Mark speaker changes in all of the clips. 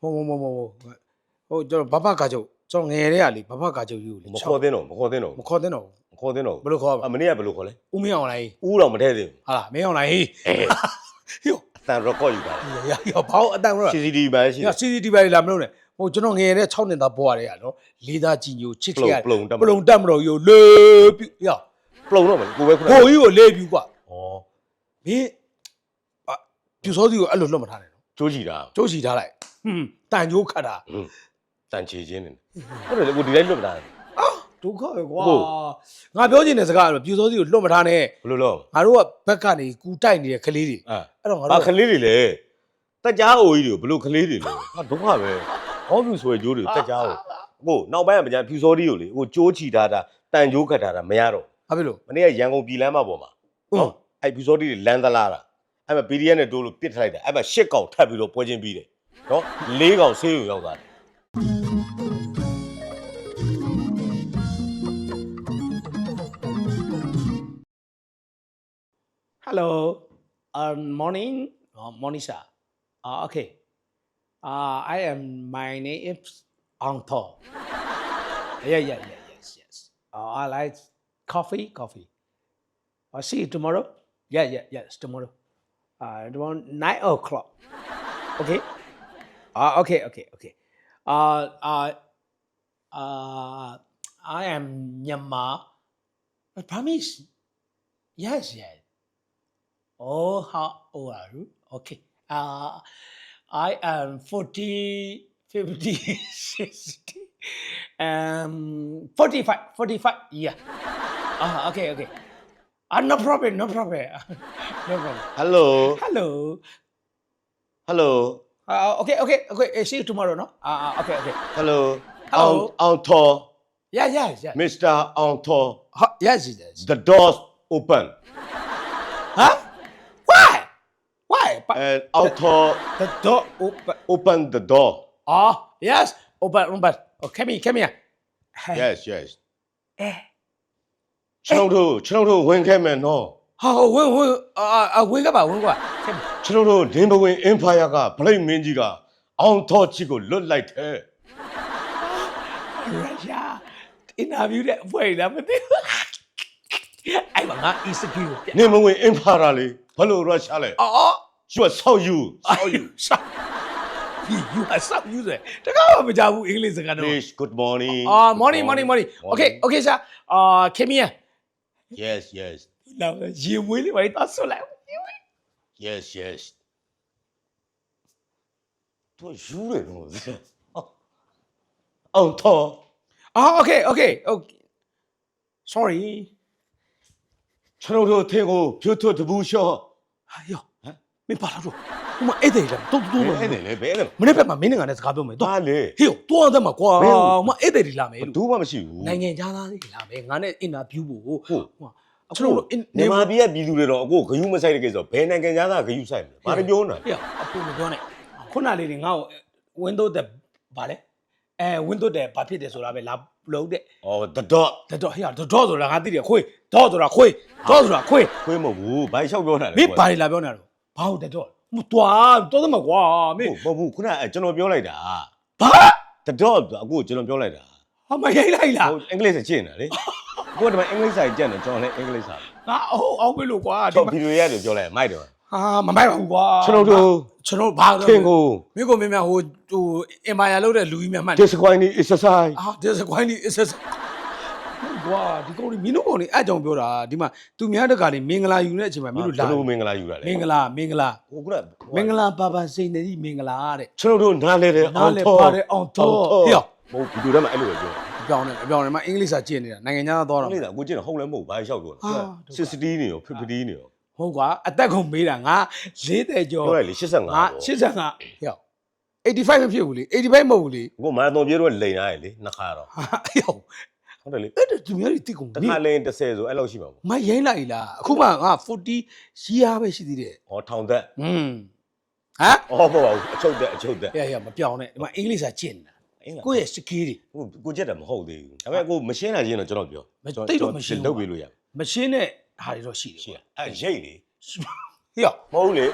Speaker 1: ဟိုဟိုဟိုဟိုဟိုကျွန်တော်ဘဘကာချုပ်ကျွန်တော်ငယ်ရဲရလေဘဘကာချုပ်ယူလေ
Speaker 2: မခေါ်သင့်တော့မခေါ်သင့်တော့
Speaker 1: မခေါ်တဲ့တော့
Speaker 2: မခေါ်သင့်တော့
Speaker 1: ဘယ်လိုခေါ်ပါ
Speaker 2: အမနေ့ကဘယ်လိုခေါ်လဲ
Speaker 1: ဦးမင်းအောင်လိုက်
Speaker 2: ဦးတော့မထဲသေးဘူး
Speaker 1: ဟာလားမင်းအောင်လိုက်ဟေး
Speaker 2: အဲ
Speaker 1: ဟေး
Speaker 2: အတန် record ယူပါလေ
Speaker 1: ရရဘောင်းအတန်ရော
Speaker 2: CCTV ပါရှိ
Speaker 1: ည
Speaker 2: တယ်
Speaker 1: CCTV ပါလာမလို့နဲ့ဟိုကျွန်တော်ငယ်ရဲ6နှစ်သားဘွားတွေကနော်လေးသားကြီးညိုချစ်
Speaker 2: ပ
Speaker 1: ခဲ့
Speaker 2: လုံ
Speaker 1: ရ
Speaker 2: ပလုံတက်
Speaker 1: ပလုံတက်မလို့ယူလေးပြရ
Speaker 2: ပလုံတော့မကိုပဲခုန
Speaker 1: ဟိုကြီးကိုလေးပြကွာ
Speaker 2: ဩ
Speaker 1: မင်းအပြူစောစီကိုအဲ့လိုလွတ်မထားနဲ့နော်
Speaker 2: ကြိုးကြည့်တာ
Speaker 1: ကျိုးစီထားလိုက်ဟွန်းတန်ကြိုးခတ်တာ
Speaker 2: ဟွန်းတန်ချေချင်းနေဟုတ်တယ်လေကိုဒီတိုင်းလွတ်မတာ
Speaker 1: အာဒုက္ခပဲကွာ
Speaker 2: ဟုတ်
Speaker 1: ငါပြောချင်တဲ့စကားကတော့ပြူစောစီကိုလွတ်မထားနဲ့
Speaker 2: ဘယ်လိုလုပ်
Speaker 1: ငါတို့ကဘက်ကနေကူတိုက်နေတဲ့ကလေးတွေ
Speaker 2: အဲ
Speaker 1: အဲ့တော့ငါ
Speaker 2: ဘာ
Speaker 1: တို့
Speaker 2: ခလေးတွေလဲတက်ကြားအိုကြီးတွေကိုဘယ်လိုခလေးတွေလဲဟာဒုက္ခပဲဟောပြူဆွဲကြိုးတွေတက်ကြားအိုကိုနောက်ပိုင်းကပြန်ဖြူစောဒီကိုလေကိုကြိုးချီထားတာတန်ကြိုးခတ်ထားတာမရတော့
Speaker 1: ဘာဖြစ်လို့
Speaker 2: မနေ့ကရန်ကုန်ပြည်လမ်းမပေါ်မှာ
Speaker 1: ဟုတ်
Speaker 2: နော်အဲ့ဖြူစောဒီတွေလမ်းသလားတာ အဲ့မှာ PDF နဲ့တိုးလို့ပစ်ထလိုက်တာအဲ့မှာရှစ်កောင်ထပ်ပြီးတော့ပွဲချင်းပြီးတယ်နော်လေးកောင်ဆေးရုံရောက်သွားတယ်
Speaker 1: ဟယ်လိုအာ morning uh, morning sir uh, okay uh, I am my name is Anto yeah yeah yeah yes yes uh, I like coffee coffee I'll see you tomorrow yeah yeah yes tomorrow uh around nine o'clock okay uh, okay okay okay uh, uh, uh, I am Myanmar I promise yes yes Oh, how old are you? Okay. Uh, I am 40, 50, 60, um, 45, 45, yeah. Ah, okay, okay. Ah, no problem, no problem. no problem. Hello.
Speaker 2: Hello. Hello.
Speaker 1: Uh, okay, okay, okay. eh, See you tomorrow, no? Uh, okay, okay. Hello.
Speaker 2: Hello. On, Anto.
Speaker 1: Yeah, yeah, yeah.
Speaker 2: Mr. Anto.
Speaker 1: Huh, yes, yes.
Speaker 2: The doors open.
Speaker 1: Huh? Why? Why? But
Speaker 2: And Anto
Speaker 1: the door open.
Speaker 2: open the door.
Speaker 1: Oh, yes. Open, open. Oh, come here, come here.
Speaker 2: Yes, yes.
Speaker 1: Eh,
Speaker 2: ကျွန်တော်တို့ကျွန်တော်တို့ဝင်ခဲ့မယ်နော်
Speaker 1: ဟာဝင်ဝင်အာအာဝင်ကပါဝင်ကပါဆက်ပြီ
Speaker 2: ကျွန်တော်တို့ဒင်းဘဝင် empire ကဗလိတ်မင်းကြီးကအောင်ထော်ချီကိုလွတ်လိုက်တယ်
Speaker 1: ရုရှားအင်တာဗျူးတဲ့အဖွဲ့လာမသိဘူးအဲ့မှာငါ ECQ ကိုပြ
Speaker 2: နင်းဘဝင် empire လေးဘလို့ရုရှားလဲ
Speaker 1: အော်
Speaker 2: you are so you so you
Speaker 1: ဆောက် you are so you ဆိုတကားမကြဘူးအင်္ဂလိပ်စကားတော့
Speaker 2: please good morning
Speaker 1: အာ morning morning morning okay okay sir အာ came here
Speaker 2: yes yes
Speaker 1: လာရေမွေးလေးပါတော့ဆွလိုက်
Speaker 2: yes yes တို့ယူတယ်နော်အောင်ထော်
Speaker 1: အာ okay okay okay sorry
Speaker 2: ကျွန်တော်တို့အထင်ကိုဖြိုးထွတ်တဘူးလျှော့
Speaker 1: ဟာယောမင်းပါလာတော့ဟိုမအဲ့တယ်လားတော့တော့
Speaker 2: ဘယ်နဲ့လဲဘယ်နဲ့
Speaker 1: မနေ့ကမှမင်းငါနဲ့စကားပြောမယ်တော့
Speaker 2: ဘာလဲ
Speaker 1: ဟေးတော့အသက်မှာကွာ
Speaker 2: ဘယ်လို
Speaker 1: ဟိုမအဲ့တယ်ဒီလာမယ်
Speaker 2: ဘ
Speaker 1: လို့
Speaker 2: သူမှမရှိဘူး
Speaker 1: နိုင်ငံခြားသားတွေလာမယ်ငါနဲ့အင်တာဗျူးဖို့
Speaker 2: ဟုတ်
Speaker 1: ဟိုကျွန်တော်တို့ in-
Speaker 2: မြန်မာပြည်ကပြည်သူတွေတော့အခုဂယုမဆိုင်တဲ့ကိစ္စဘယ်နိုင်ငံသားကဂယုဆိုင်မလဲဘာတွေပြောနေတာ
Speaker 1: ဟေးအပူမပြောနဲ့ခုနလေးတွေငါ့ကို window တဲ့ဗာလဲအဲ window တဲ့ဘာဖြစ်တယ်ဆိုတာပဲလာလုံးတဲ့
Speaker 2: ဩ the dot
Speaker 1: တော့ဟေးတော့ဆိုတာငါသိတယ်ခွေးတော့ဆိုတာခွေးတော့ဆိုတာခွေး
Speaker 2: ခွေးမဟုတ်ဘူးဘာလျှောက်ပြောနေတာလဲ
Speaker 1: မင်းဘာတွေလာပြောနေတာတော့ဘာဟုတ်တယ်တော့ မတွားတော့တယ်မကွာမင်း
Speaker 2: ဟုတ်မဟုတ်ဘူးခုနကကျွန်တော်ပြောလိုက်တာ
Speaker 1: ဘာ
Speaker 2: the dot အခုကျွန်တော်ပြောလိုက်တာ
Speaker 1: ဟာမရိုက်လိုက်လား
Speaker 2: ဟုတ်အင်္ဂလိပ်စာကျင့်နေတာလေအခုကဒီမှာအင်္ဂလိပ်စာကျင့်တယ်ကျွန်တော်လည်းအင်္ဂလိပ်စာ
Speaker 1: ငါအော်အောက်ပဲလို့ကွာဒီ
Speaker 2: တော့
Speaker 1: မှာ
Speaker 2: ဗီဒီယိုရတယ်ပြောလိုက်မိုက်တယ်
Speaker 1: ဟာမမိုက်ပါဘူးကွာ
Speaker 2: ကျွန်တော်တို့
Speaker 1: ကျွန်တော်ဘာ
Speaker 2: ထင်ကို
Speaker 1: မင်းကိုမင်းများဟိုဟိုအင်မာယာလုပ်တဲ့လူကြီးများမှတ်တယ်
Speaker 2: disappointing exercise
Speaker 1: အာ this quite is is ကွာဒီကောင်လေးမင်းတို့ကောင်လေးအဲ့ကြောင့်ပြောတာဒီမှာသူများတကာလေးမင်္ဂလာယူနေတဲ့အချိန်မှာမင်းတို့လာ
Speaker 2: ဘယ်လိုမင်္ဂလာယူတာလဲ
Speaker 1: မင်္ဂလာမင်္ဂလာ
Speaker 2: ဟိုခုန
Speaker 1: မင်္ဂလာပါပါစိန်နေဒီမင်္ဂလာတဲ့
Speaker 2: ကျွန်တော်တို့နားလဲတယ်
Speaker 1: နားလဲပါတယ်အောင်တော့ဟေ့
Speaker 2: မဟုတ်ဗီဒီယိုထဲမှာအဲ့လိုပဲပြော
Speaker 1: အပြောင်းနေအပြောင်းနေမှာအင်္ဂလိပ်စာကျင့်နေတာနိုင်ငံခြားသားတော့
Speaker 2: အင်္ဂလိပ်စာကိုကျင့်တယ်ဟုတ်လည်းမဟုတ်ဘာလျှောက်ပြော
Speaker 1: ဟာ
Speaker 2: တာ
Speaker 1: ဒုက္ခ
Speaker 2: 60နေရော50နေရော
Speaker 1: ဟုတ်ကွာအသက်ကုန်မေးတာငါ40ကျော်
Speaker 2: ပြောလိုက်လေ85
Speaker 1: ငါ85ဟေ့85မဖြစ်ဘူးလေ85မဟုတ်ဘူးလေ
Speaker 2: ကိုမာရသွန်ပြေတော့လိန်ထားရလေနှစ်ခါတော့
Speaker 1: ဟာ ဟေ့
Speaker 2: ဟုတ်တယ်လေ
Speaker 1: အဲ့ဒါသူများတွေတိကုန်
Speaker 2: တစ်ခါလိန်30ဆိုအဲ့လောက်ရှိမှာပေါ့
Speaker 1: မရိုင်းလိုက်လားအခုမှငါ40ရီးအားပဲရှိသေးတယ်
Speaker 2: ဟောထောင်သက်
Speaker 1: อืมဟမ်
Speaker 2: ဟောပေါ့ပါဘူးအချုပ်သက်အချုပ်သက်
Speaker 1: ရရမပြောင်းနဲ့ဒီမှာအင်္ဂလိပ်စာကျင့်နေတာ
Speaker 2: အင်းလား
Speaker 1: ကိုယ့်ရဲ့စကီးတွေ
Speaker 2: ကိုကိုကျက်တယ်မဟုတ်သေးဘူးဒါပေမဲ့ကိုမရှင်းတာချင်းတော့ကျွန်တော်ပြော
Speaker 1: မတိတ်တော့မရှင်းဘူး
Speaker 2: လုပ်ပြီးလို့ရ
Speaker 1: မရှင်းတဲ့ဟာတွေတော့ရှိတယ်
Speaker 2: ရှ
Speaker 1: ကွာ
Speaker 2: င်းအဲ့ရိတ်လေ
Speaker 1: ဟေ့
Speaker 2: မဟုတ်လေ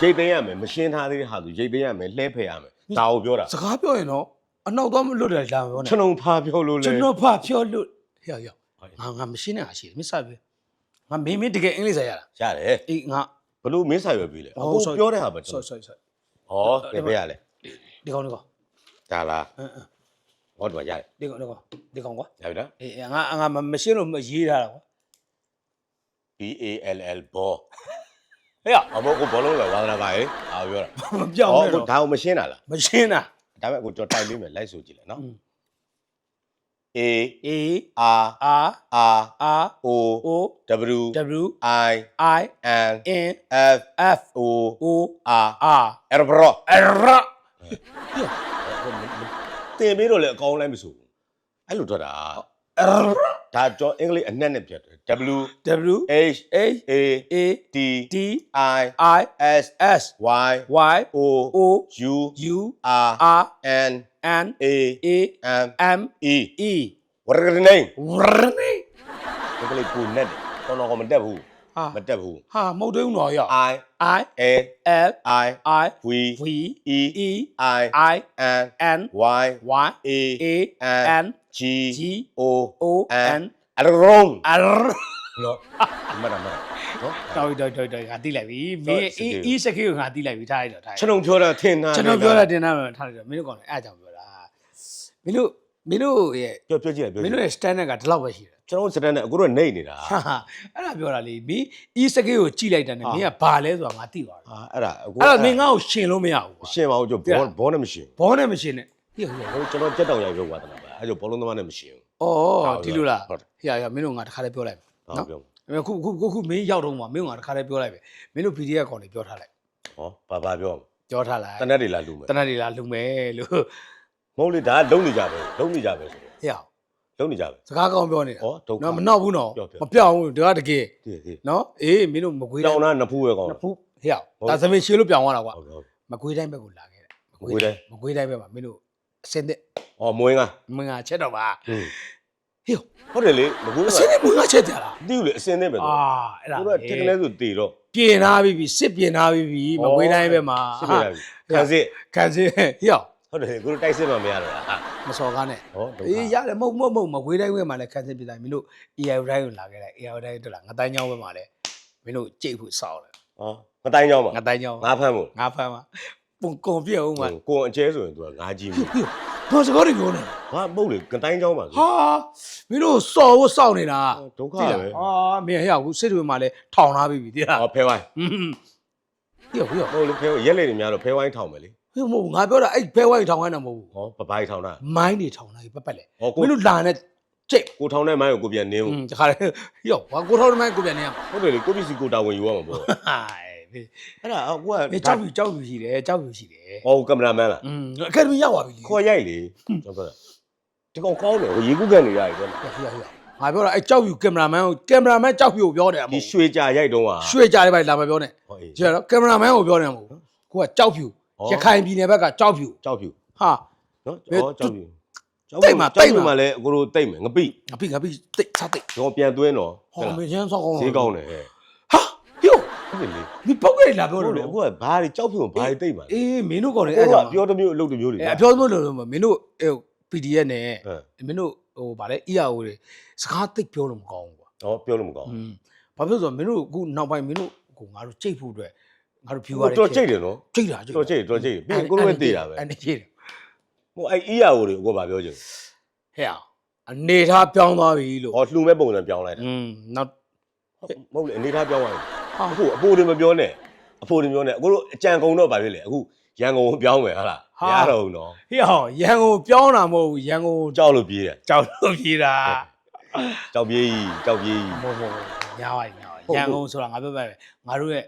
Speaker 2: ရိတ်သိမ်းရမယ်မရှင်းထားသေးတဲ့ဟာဆိုရိတ်သိမ်းရမယ်လှဲဖယ်ရမယ်ဒါကိုပြောတာ
Speaker 1: စကားပြောရင်တော့ အနောက်သွားမလွတ်တယ်လာပြောနေ
Speaker 2: ကျွန်တော်ဖာပြောလို့လေ
Speaker 1: ကျွန်တော်ဖာပြောလို့ဟဲ့ဟဲ့ငါငါမရှင်းနဲ့အားရှိတယ်မစ္စပဲငါမင်းမင်းတကယ်အင်္ဂလိပ်စာရတာ
Speaker 2: ရတယ်
Speaker 1: အေးငါ
Speaker 2: ဘလို့မင်းဆိုင်ရွယ်ပြီလေ
Speaker 1: ဟော
Speaker 2: အခု
Speaker 1: sorry
Speaker 2: ပြောတဲ့ဟာပဲကျွန်
Speaker 1: sorry
Speaker 2: တော်
Speaker 1: sorry sorry
Speaker 2: ဟောကဲပြရလေ
Speaker 1: ဒီကောင်ဒီကောင်
Speaker 2: ဒါလား
Speaker 1: အင်းအင်း
Speaker 2: ဟောတော့ရတယ်
Speaker 1: ဒီကောင်ဒီကောင်ဒီကောင်ကွာ
Speaker 2: ရပြီနော်
Speaker 1: အေးငါငါမရှင်းလို့ရေးထားတာကွာ
Speaker 2: B A L L ဘော
Speaker 1: ဟဲ့
Speaker 2: အမေကိုဘောလုံးလေဝါသနာပါရေအာပြောတာ
Speaker 1: မပြောင်း
Speaker 2: ဟော
Speaker 1: နဲ့
Speaker 2: ကို
Speaker 1: တော့
Speaker 2: ဒါကိုမရှင်းတာလား
Speaker 1: မရှင်းတာ
Speaker 2: ဒါပေမဲ့ကိုကြော်တိုင်လေးမယ်လိုက်ဆိုကြည့်လိုက်နော်
Speaker 1: อืม
Speaker 2: A
Speaker 1: အေး
Speaker 2: R
Speaker 1: R
Speaker 2: R
Speaker 1: R
Speaker 2: O
Speaker 1: O
Speaker 2: W
Speaker 1: W
Speaker 2: I
Speaker 1: I
Speaker 2: N
Speaker 1: N
Speaker 2: F
Speaker 1: F
Speaker 2: O
Speaker 1: O
Speaker 2: R
Speaker 1: R
Speaker 2: အဲ့ဘရော
Speaker 1: အရ
Speaker 2: တင်ပြီးတော့လေအကောင်းလိုက်မဆိုဘူးအဲ့လိုထွက်တာ
Speaker 1: အရ
Speaker 2: ဒါကြောအင်္ဂလိပ်အနှက်နဲ့ပြတ်တယ် W
Speaker 1: W
Speaker 2: H
Speaker 1: A
Speaker 2: A
Speaker 1: A
Speaker 2: T
Speaker 1: D
Speaker 2: I
Speaker 1: I
Speaker 2: S
Speaker 1: S
Speaker 2: Y
Speaker 1: Y
Speaker 2: O
Speaker 1: O
Speaker 2: U
Speaker 1: U
Speaker 2: R
Speaker 1: R
Speaker 2: N
Speaker 1: N
Speaker 2: A
Speaker 1: A
Speaker 2: M
Speaker 1: M
Speaker 2: E
Speaker 1: E
Speaker 2: ဝရဂနေ
Speaker 1: ဝရနေ
Speaker 2: အင်္ဂလိပ်ကိုနဲ့တယ်တော်တော်ကမတက်ဘူး
Speaker 1: ဟာ
Speaker 2: မတက်ဘူး
Speaker 1: ဟာမဟုတ်သေးဘူးနော်ရ
Speaker 2: I
Speaker 1: I
Speaker 2: A
Speaker 1: L
Speaker 2: I
Speaker 1: I
Speaker 2: V
Speaker 1: V
Speaker 2: E
Speaker 1: E
Speaker 2: I
Speaker 1: I
Speaker 2: N
Speaker 1: N
Speaker 2: Y
Speaker 1: Y
Speaker 2: A
Speaker 1: A
Speaker 2: N
Speaker 1: N
Speaker 2: G
Speaker 1: G
Speaker 2: O
Speaker 1: O
Speaker 2: N
Speaker 1: N
Speaker 2: အရုံး
Speaker 1: အရ
Speaker 2: နော်မရမရနော်
Speaker 1: တော်တော်တော်တော်ငါတိလိုက်ပြီမင်း
Speaker 2: စကေ
Speaker 1: အီးစကေကိုငါတိလိုက်ပြီထားရတော့ထားရ
Speaker 2: ကျွန်တော်ပြောတာထင်တာ
Speaker 1: ကျွန်တော်ပြောတာတင်တာမှထားလိုက်တော့မင်းတို့ကောင်လည်းအဲ့အကြောင်းပြောတာမင်းတို့မင်းတို့ရဲ့
Speaker 2: ပြောပြောကြည့်လိုက်ပြော
Speaker 1: မ
Speaker 2: ကြ
Speaker 1: င်း
Speaker 2: ည့်
Speaker 1: တို့ရဲ့ standard ကဒီလောက်ပဲရှိတယ်
Speaker 2: ကျွန်တော်စတန်နဲ့အခုတော့နေနေတာ
Speaker 1: ဟာဟာအဲ့ဒါပြောတာလေမင်းအီးစကေကိုကြိလိုက်တာနဲ့မင်းကဘာလဲဆိုတာငါသိသွားတယ်
Speaker 2: အာအဲ့ဒါအခု
Speaker 1: အဲ့ဒါမင်းငါ့ကိုရှင်လို့မရဘူးကွာ
Speaker 2: ရှင်းပါဦးကျွန်တော်ဘောဘောနဲ့မရှင်း
Speaker 1: ဘောနဲ့မရှင်နဲ့ဟေ့ဟေ့
Speaker 2: ဘူးကျွန်တော်ကြက်တောင်ရိုက်ပြောဝါသနာပါအဲ့ဒါဘောလုံးသမားနဲ့မရှင်း
Speaker 1: ဩ
Speaker 2: ဟုတ်
Speaker 1: ဒီလိုလား
Speaker 2: ဟုတ်တယ်
Speaker 1: ဟေ့ရမင်းတို့ငါတခါလေးပြောလိုက်မယ်
Speaker 2: ဘူးဟုတ်
Speaker 1: နော်
Speaker 2: ပြော
Speaker 1: အခုခုခုခုမင်းရောက်တော့မှာမင်းကငါတခါလေးပြောလိုက်ပဲမင်းတို့ PDF ကောင်တွေပြောထားလိုက်
Speaker 2: ဟောဘာဘာပြော
Speaker 1: ပြောထားလိုက်
Speaker 2: တနက်တွေလာလူမယ်
Speaker 1: တနက်တွေလားလူမယ်လို့
Speaker 2: မဟုတ်လေဒါလုံနေကြပဲလုံနေကြပဲဆိုတော့
Speaker 1: ဟေ့အောင်
Speaker 2: လုံနေကြပဲ
Speaker 1: စကားကောင်းပြောနေတာ
Speaker 2: ဟောဒုက္ခ
Speaker 1: နော်မနောက်ဘူးနော်
Speaker 2: ပြောပြော
Speaker 1: မပြောင်းဘူးဒါကတကယ်
Speaker 2: တည်တည်
Speaker 1: နော်အေးမင်းတို့မကွေး
Speaker 2: တော
Speaker 1: တိုင်း
Speaker 2: င်းတာနှစ်ဖူးပဲကောင်း
Speaker 1: နှစ်ဖူးဟေ့အောင်
Speaker 2: ဟုတ်
Speaker 1: ဒါသမင်ရှင်းလို့ပြောင်းသွားတာကွာ
Speaker 2: ဟုတ်ဟုတ်
Speaker 1: မကွေးတိုင်းဘက်ကိုလာခဲ့တယ်
Speaker 2: မကွေးတိုင်း
Speaker 1: မကွေးတိုင်းဘက်မှာမင်းတို့အစင်းတဲ့
Speaker 2: ဟောမွေးငါ
Speaker 1: မင်းကချက်တော့ပါ
Speaker 2: ဟင်း
Speaker 1: ဟေ့
Speaker 2: ဟုတ်တယ်လေမကွေး
Speaker 1: အ
Speaker 2: က
Speaker 1: စင်းတဲ့မင်းကချက်ကြလား
Speaker 2: တိူလေအစင်းနဲ့ပဲ
Speaker 1: အာ
Speaker 2: တော့
Speaker 1: အဲ့ဒါ
Speaker 2: သူကတက်ကလေးဆိုတည်တော့
Speaker 1: ပြင်ထားပြီပြီစစ်ပြင်ထားပြီပြီမကွေးတိုင်းဘက်မှာ
Speaker 2: ရှင်းပြရပြီခံစစ်
Speaker 1: ခံစစ်ဟေ့အောင်
Speaker 2: ဟုတ်တယ်ကိုတို့တိုက်စစ်မှမရတော့လားဟာ
Speaker 1: မစော်ကားနဲ့
Speaker 2: ဟောဒုက္ခ
Speaker 1: အေးရတယ်မဟုတ်မဟုတ်မဟုတ်မကွေးတိုင်းဘက်မှာလည်းခံစစ်ပြင်တိုင်းမင်းတို့ AI တိုင်းကိုလာခဲ့တယ် AI တိုင်းတို့လာငတိုင်းချောင်းဘက်မှာလည်းမင်းတို့ကြိတ်ဖို့စောက်တယ်
Speaker 2: ဟောမတိုင်းကြောင်းပါ
Speaker 1: ငတိုင်းချောင်း
Speaker 2: ငါဖမ်းဖို့
Speaker 1: ငါဖမ်းမှာပုံကုန်ပြည့်အောင်မှာ
Speaker 2: ကိုယ်အကျဲဆိုရင်သူကငါကြီးမှု
Speaker 1: ဘာစကားတွေပြောနေ
Speaker 2: ဟာပုတ်လေကတိုင်းကြောင်းပါဆို
Speaker 1: ဟာမင်းတို့စော်ဖို့စောက်နေတာ
Speaker 2: ဒုက္ခ
Speaker 1: သိ
Speaker 2: ပဲ
Speaker 1: လားဟာမင်းဟဲ့အခုစစ်တွေမှာလည်းထောင်ထားပြီပြီသိလား
Speaker 2: ဟောဖဲဝိုင်း
Speaker 1: ဟွန်းဟေ့ဟေ့
Speaker 2: ဟုတ်လေဖဲရက်လေတွေများတော့ဖဲဝိုင်းထောင်မယ်လေ
Speaker 1: ဟိုမဟုတ်ငါပြောတာအဲ့ဘဲဝိုင်းထောင်ခိုင်းတာမဟုတ်ဘူး
Speaker 2: ဟောပပိုက်ထောင်တာ
Speaker 1: မိုင်းတွေထောင်တာကြီးပတ်ပတ်လေ
Speaker 2: ဟောကို မ
Speaker 1: င်းတို့လာနဲ့ကျိတ်
Speaker 2: ကိုထောင်တဲ့မိုင်းကိုကိုပြန်နင်း
Speaker 1: ဟွ
Speaker 2: ဦး
Speaker 1: န်းတခါလေရောဘာကိုထောင်တမိုင်းကိုပြန်နေရမှာ
Speaker 2: ဟုတ်တယ်လေကိုပစ္စည်းကိုတာဝန်ယူရမှာပေါ့
Speaker 1: ဟို
Speaker 2: င်ဘယ်အဲ့ဒါကို
Speaker 1: ကကြောက်ပြီကြောက်ပြီရှိတယ်ကြောက်ပြီရှိတယ်
Speaker 2: ဟောကင်မရာမန်လား
Speaker 1: อืมအကယ်ဒမီရောက်ပါပြီလေ
Speaker 2: ခေါ်ရိုက်လေကျွန်တော်ကဒီကောင်ကောင်းတယ်ဟိုရေကူးကန်နေရတယ်ကွာ
Speaker 1: ဟိုဟိုငါပြောတာအဲ့ကြောက်ပြီကင်မရာမန်ကိုကင်မရာမန်ကြောက်ပြီကိုပြောတယ်အမ
Speaker 2: ဒီ
Speaker 1: ဟုတ်
Speaker 2: ရွှေကြာရိုက်တော့ဟာ
Speaker 1: ရွှေကြတယ်ဗျလာမပြောနဲ့
Speaker 2: ဟောအေး
Speaker 1: ကျတော့ကင်မရာမန်ကိုပြောတယ်မဟုတ်ဘူးကိုကကြောက်ပြီ
Speaker 2: ကို
Speaker 1: ရခိုင်ပြည်နယ်ဘက်ကကြောက်ဖြူ
Speaker 2: ကြောက်ဖြူ
Speaker 1: ဟာ
Speaker 2: နော်
Speaker 1: ဘယ်
Speaker 2: ဟောကြောက်ဖြူကြောက်
Speaker 1: တိ
Speaker 2: ဖြူ
Speaker 1: တ်မှာ
Speaker 2: ကြောက်
Speaker 1: တိတ်
Speaker 2: ဖြူ
Speaker 1: မှာ
Speaker 2: မှာလည်းအကိုတို့တိတ်မယ်ငပိ
Speaker 1: ငါပြီငါပြီတိတ်စားတိတ်
Speaker 2: တော့ပြန်သွင်းတော့
Speaker 1: ဟောမင်းချမ်းဆောက်ကောင်း
Speaker 2: ဈေးကောင်းတယ်ဟဲ့
Speaker 1: ဟာဟို
Speaker 2: ဟုတ်တယ်လေ
Speaker 1: ဒီပုတ်ကလေးလာပြော
Speaker 2: ဟုတ်
Speaker 1: လို့
Speaker 2: တယ်အခုကဘာတွေကြောက်ဖြူဘာတွေတိတ်မှာလဲ
Speaker 1: အေးမင်းတို့ကောင်းလေ
Speaker 2: ကို
Speaker 1: အဲ့
Speaker 2: က
Speaker 1: ကြောင့်
Speaker 2: ပြောတစ်မျိုးအလုပ်တစ်မျိုးတွေ
Speaker 1: အဲအပြောလို့လို့လို့မင်းတို့ဟို PDF နဲ့
Speaker 2: ဟမ်
Speaker 1: မင်းတို့ဟိုဗာလဲ ERO တွေစကားသိပ်ပြောလို့မကောင်းဘူးကွာ
Speaker 2: ဟောပြောလို့မကောင်း
Speaker 1: อืมဘာဖြစ်လို့ဆိုတော့မင်းတို့အခုနောက်ပိုင်းမင်းတို့ကိုငါတို့ကြိတ်ဖို့အတွက် ငါတို့ view
Speaker 2: ဘူး
Speaker 1: ရတယ်
Speaker 2: တော်ကြိတ်တယ်နော်
Speaker 1: ကြိတ်တာကြိတ်
Speaker 2: တော်ကြိတ်တော်ကြိတ်ပြီးရင်ကိုတို့ပဲတည်တာပဲ
Speaker 1: အဲ့ဒီကြိတ်တယ်
Speaker 2: ဟိုအဲ့ ERO တွေကိုဘာပြောချင်
Speaker 1: ဟဲ့အောင်အနေထားပြောင်းသွားပြီလို့
Speaker 2: ဟောလှူမဲ့ပုံစံပြောင်းလိုက်တာ
Speaker 1: อืมနောက်
Speaker 2: မဟုတ်လေအနေထားပြောင်းသွားတယ်
Speaker 1: ဟာ
Speaker 2: အခုအဖိုးတွေမပြောနဲ့အဖိုးတွေပြောနဲ့အခုတို့အကြံကုန်တော့ဗာဖြစ်လေအခုရန်ကုန်ကိုပြောင်းမယ်ဟာလားမရတော့ဘူးနော်
Speaker 1: ဟေ့အောင်ရန်ကုန်ပြောင်းတာမဟုတ်ဘူးရန်ကုန်
Speaker 2: ကြောက်လို့ပြေးတယ်
Speaker 1: ကြောက်လို့ပြေးတာ
Speaker 2: ကြောက်ပြေးကြီးကြောက်ပြေးကြီး
Speaker 1: မဟုတ်မဟုတ်ညာပါညာ
Speaker 2: ဟုတ်
Speaker 1: ရန်ကုန်ဆိုတာငါပြောပြမယ်ငါတို့ရဲ့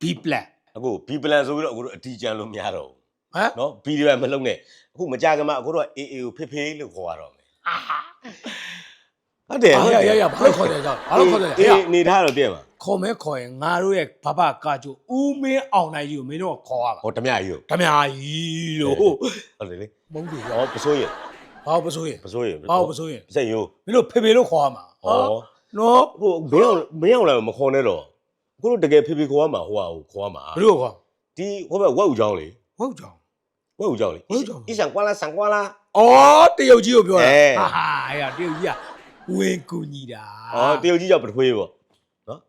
Speaker 1: B plan
Speaker 2: အခု B plan ဆိုပြီးတော့အခုတို့အတီကြံလို့မရတော့ဘူး
Speaker 1: ဟမ်
Speaker 2: နော် B တွေမလုံးနဲ့အခုမကြခင်မှာအခုတို့ AA ကိုဖေးဖေးလို့ခေါ်ရတော့မယ်ဟုတ်တယ်
Speaker 1: ဟာရရရဘာလို့ခေါ်တယ်ကြောက်ဘာလို့ခေါ်တယ်ဟေ့
Speaker 2: အေး
Speaker 1: အောင်
Speaker 2: အနေထားတော့တည့်မှာ
Speaker 1: ခေါ်မဲခေါ်ရင်ငါတို့ရဲ့ဘဘကာချိုဦးမင်းအောင်နိုင်ကြီးကိုမင်းတို့ကခေါ်ရပါ
Speaker 2: ဟောဓမြကြီးကို
Speaker 1: ဓမြကြီးလို့
Speaker 2: ဟုတ်တယ်လေ
Speaker 1: မုန်းကြီး
Speaker 2: ဟောပစိုးရင်
Speaker 1: ဘာလို့ပစိုးရင်
Speaker 2: ပစိုးရင်
Speaker 1: ဘာလို့ပစိုးရင်
Speaker 2: စိတ်ရိုး
Speaker 1: မင်းတို့ဖေဖေလို့ခေါ်ရမှာ
Speaker 2: ဟော
Speaker 1: နော်
Speaker 2: ဟိုမင်းအောင်မင်းအောင်လည်းမခေါ်နဲ့တော့ အခုတို့တကယ်ဖေဖေခေါ်ရမှာဟိုဟာကိုခေါ်ရမှာ
Speaker 1: ဘလို့ခေါ်
Speaker 2: ဒီဟိုဘက်ဝက်ဦးချောင်းလေ
Speaker 1: ဝက်ဦးချောင်း
Speaker 2: ဝက်ဦးချောင်းလေ
Speaker 1: ဝက်ဦးချောင်း
Speaker 2: အီရှန်ကွာလာဆန်
Speaker 1: ကွာလာအော်တရုတ်ကြီးကိုပြောတာဟာဟာအဲ့ဒါတရုတ်ကြီးကဝင်ကူညီတာ
Speaker 2: အော်တရုတ်ကြီးကြောင့်ပထွေးပေါ့နော်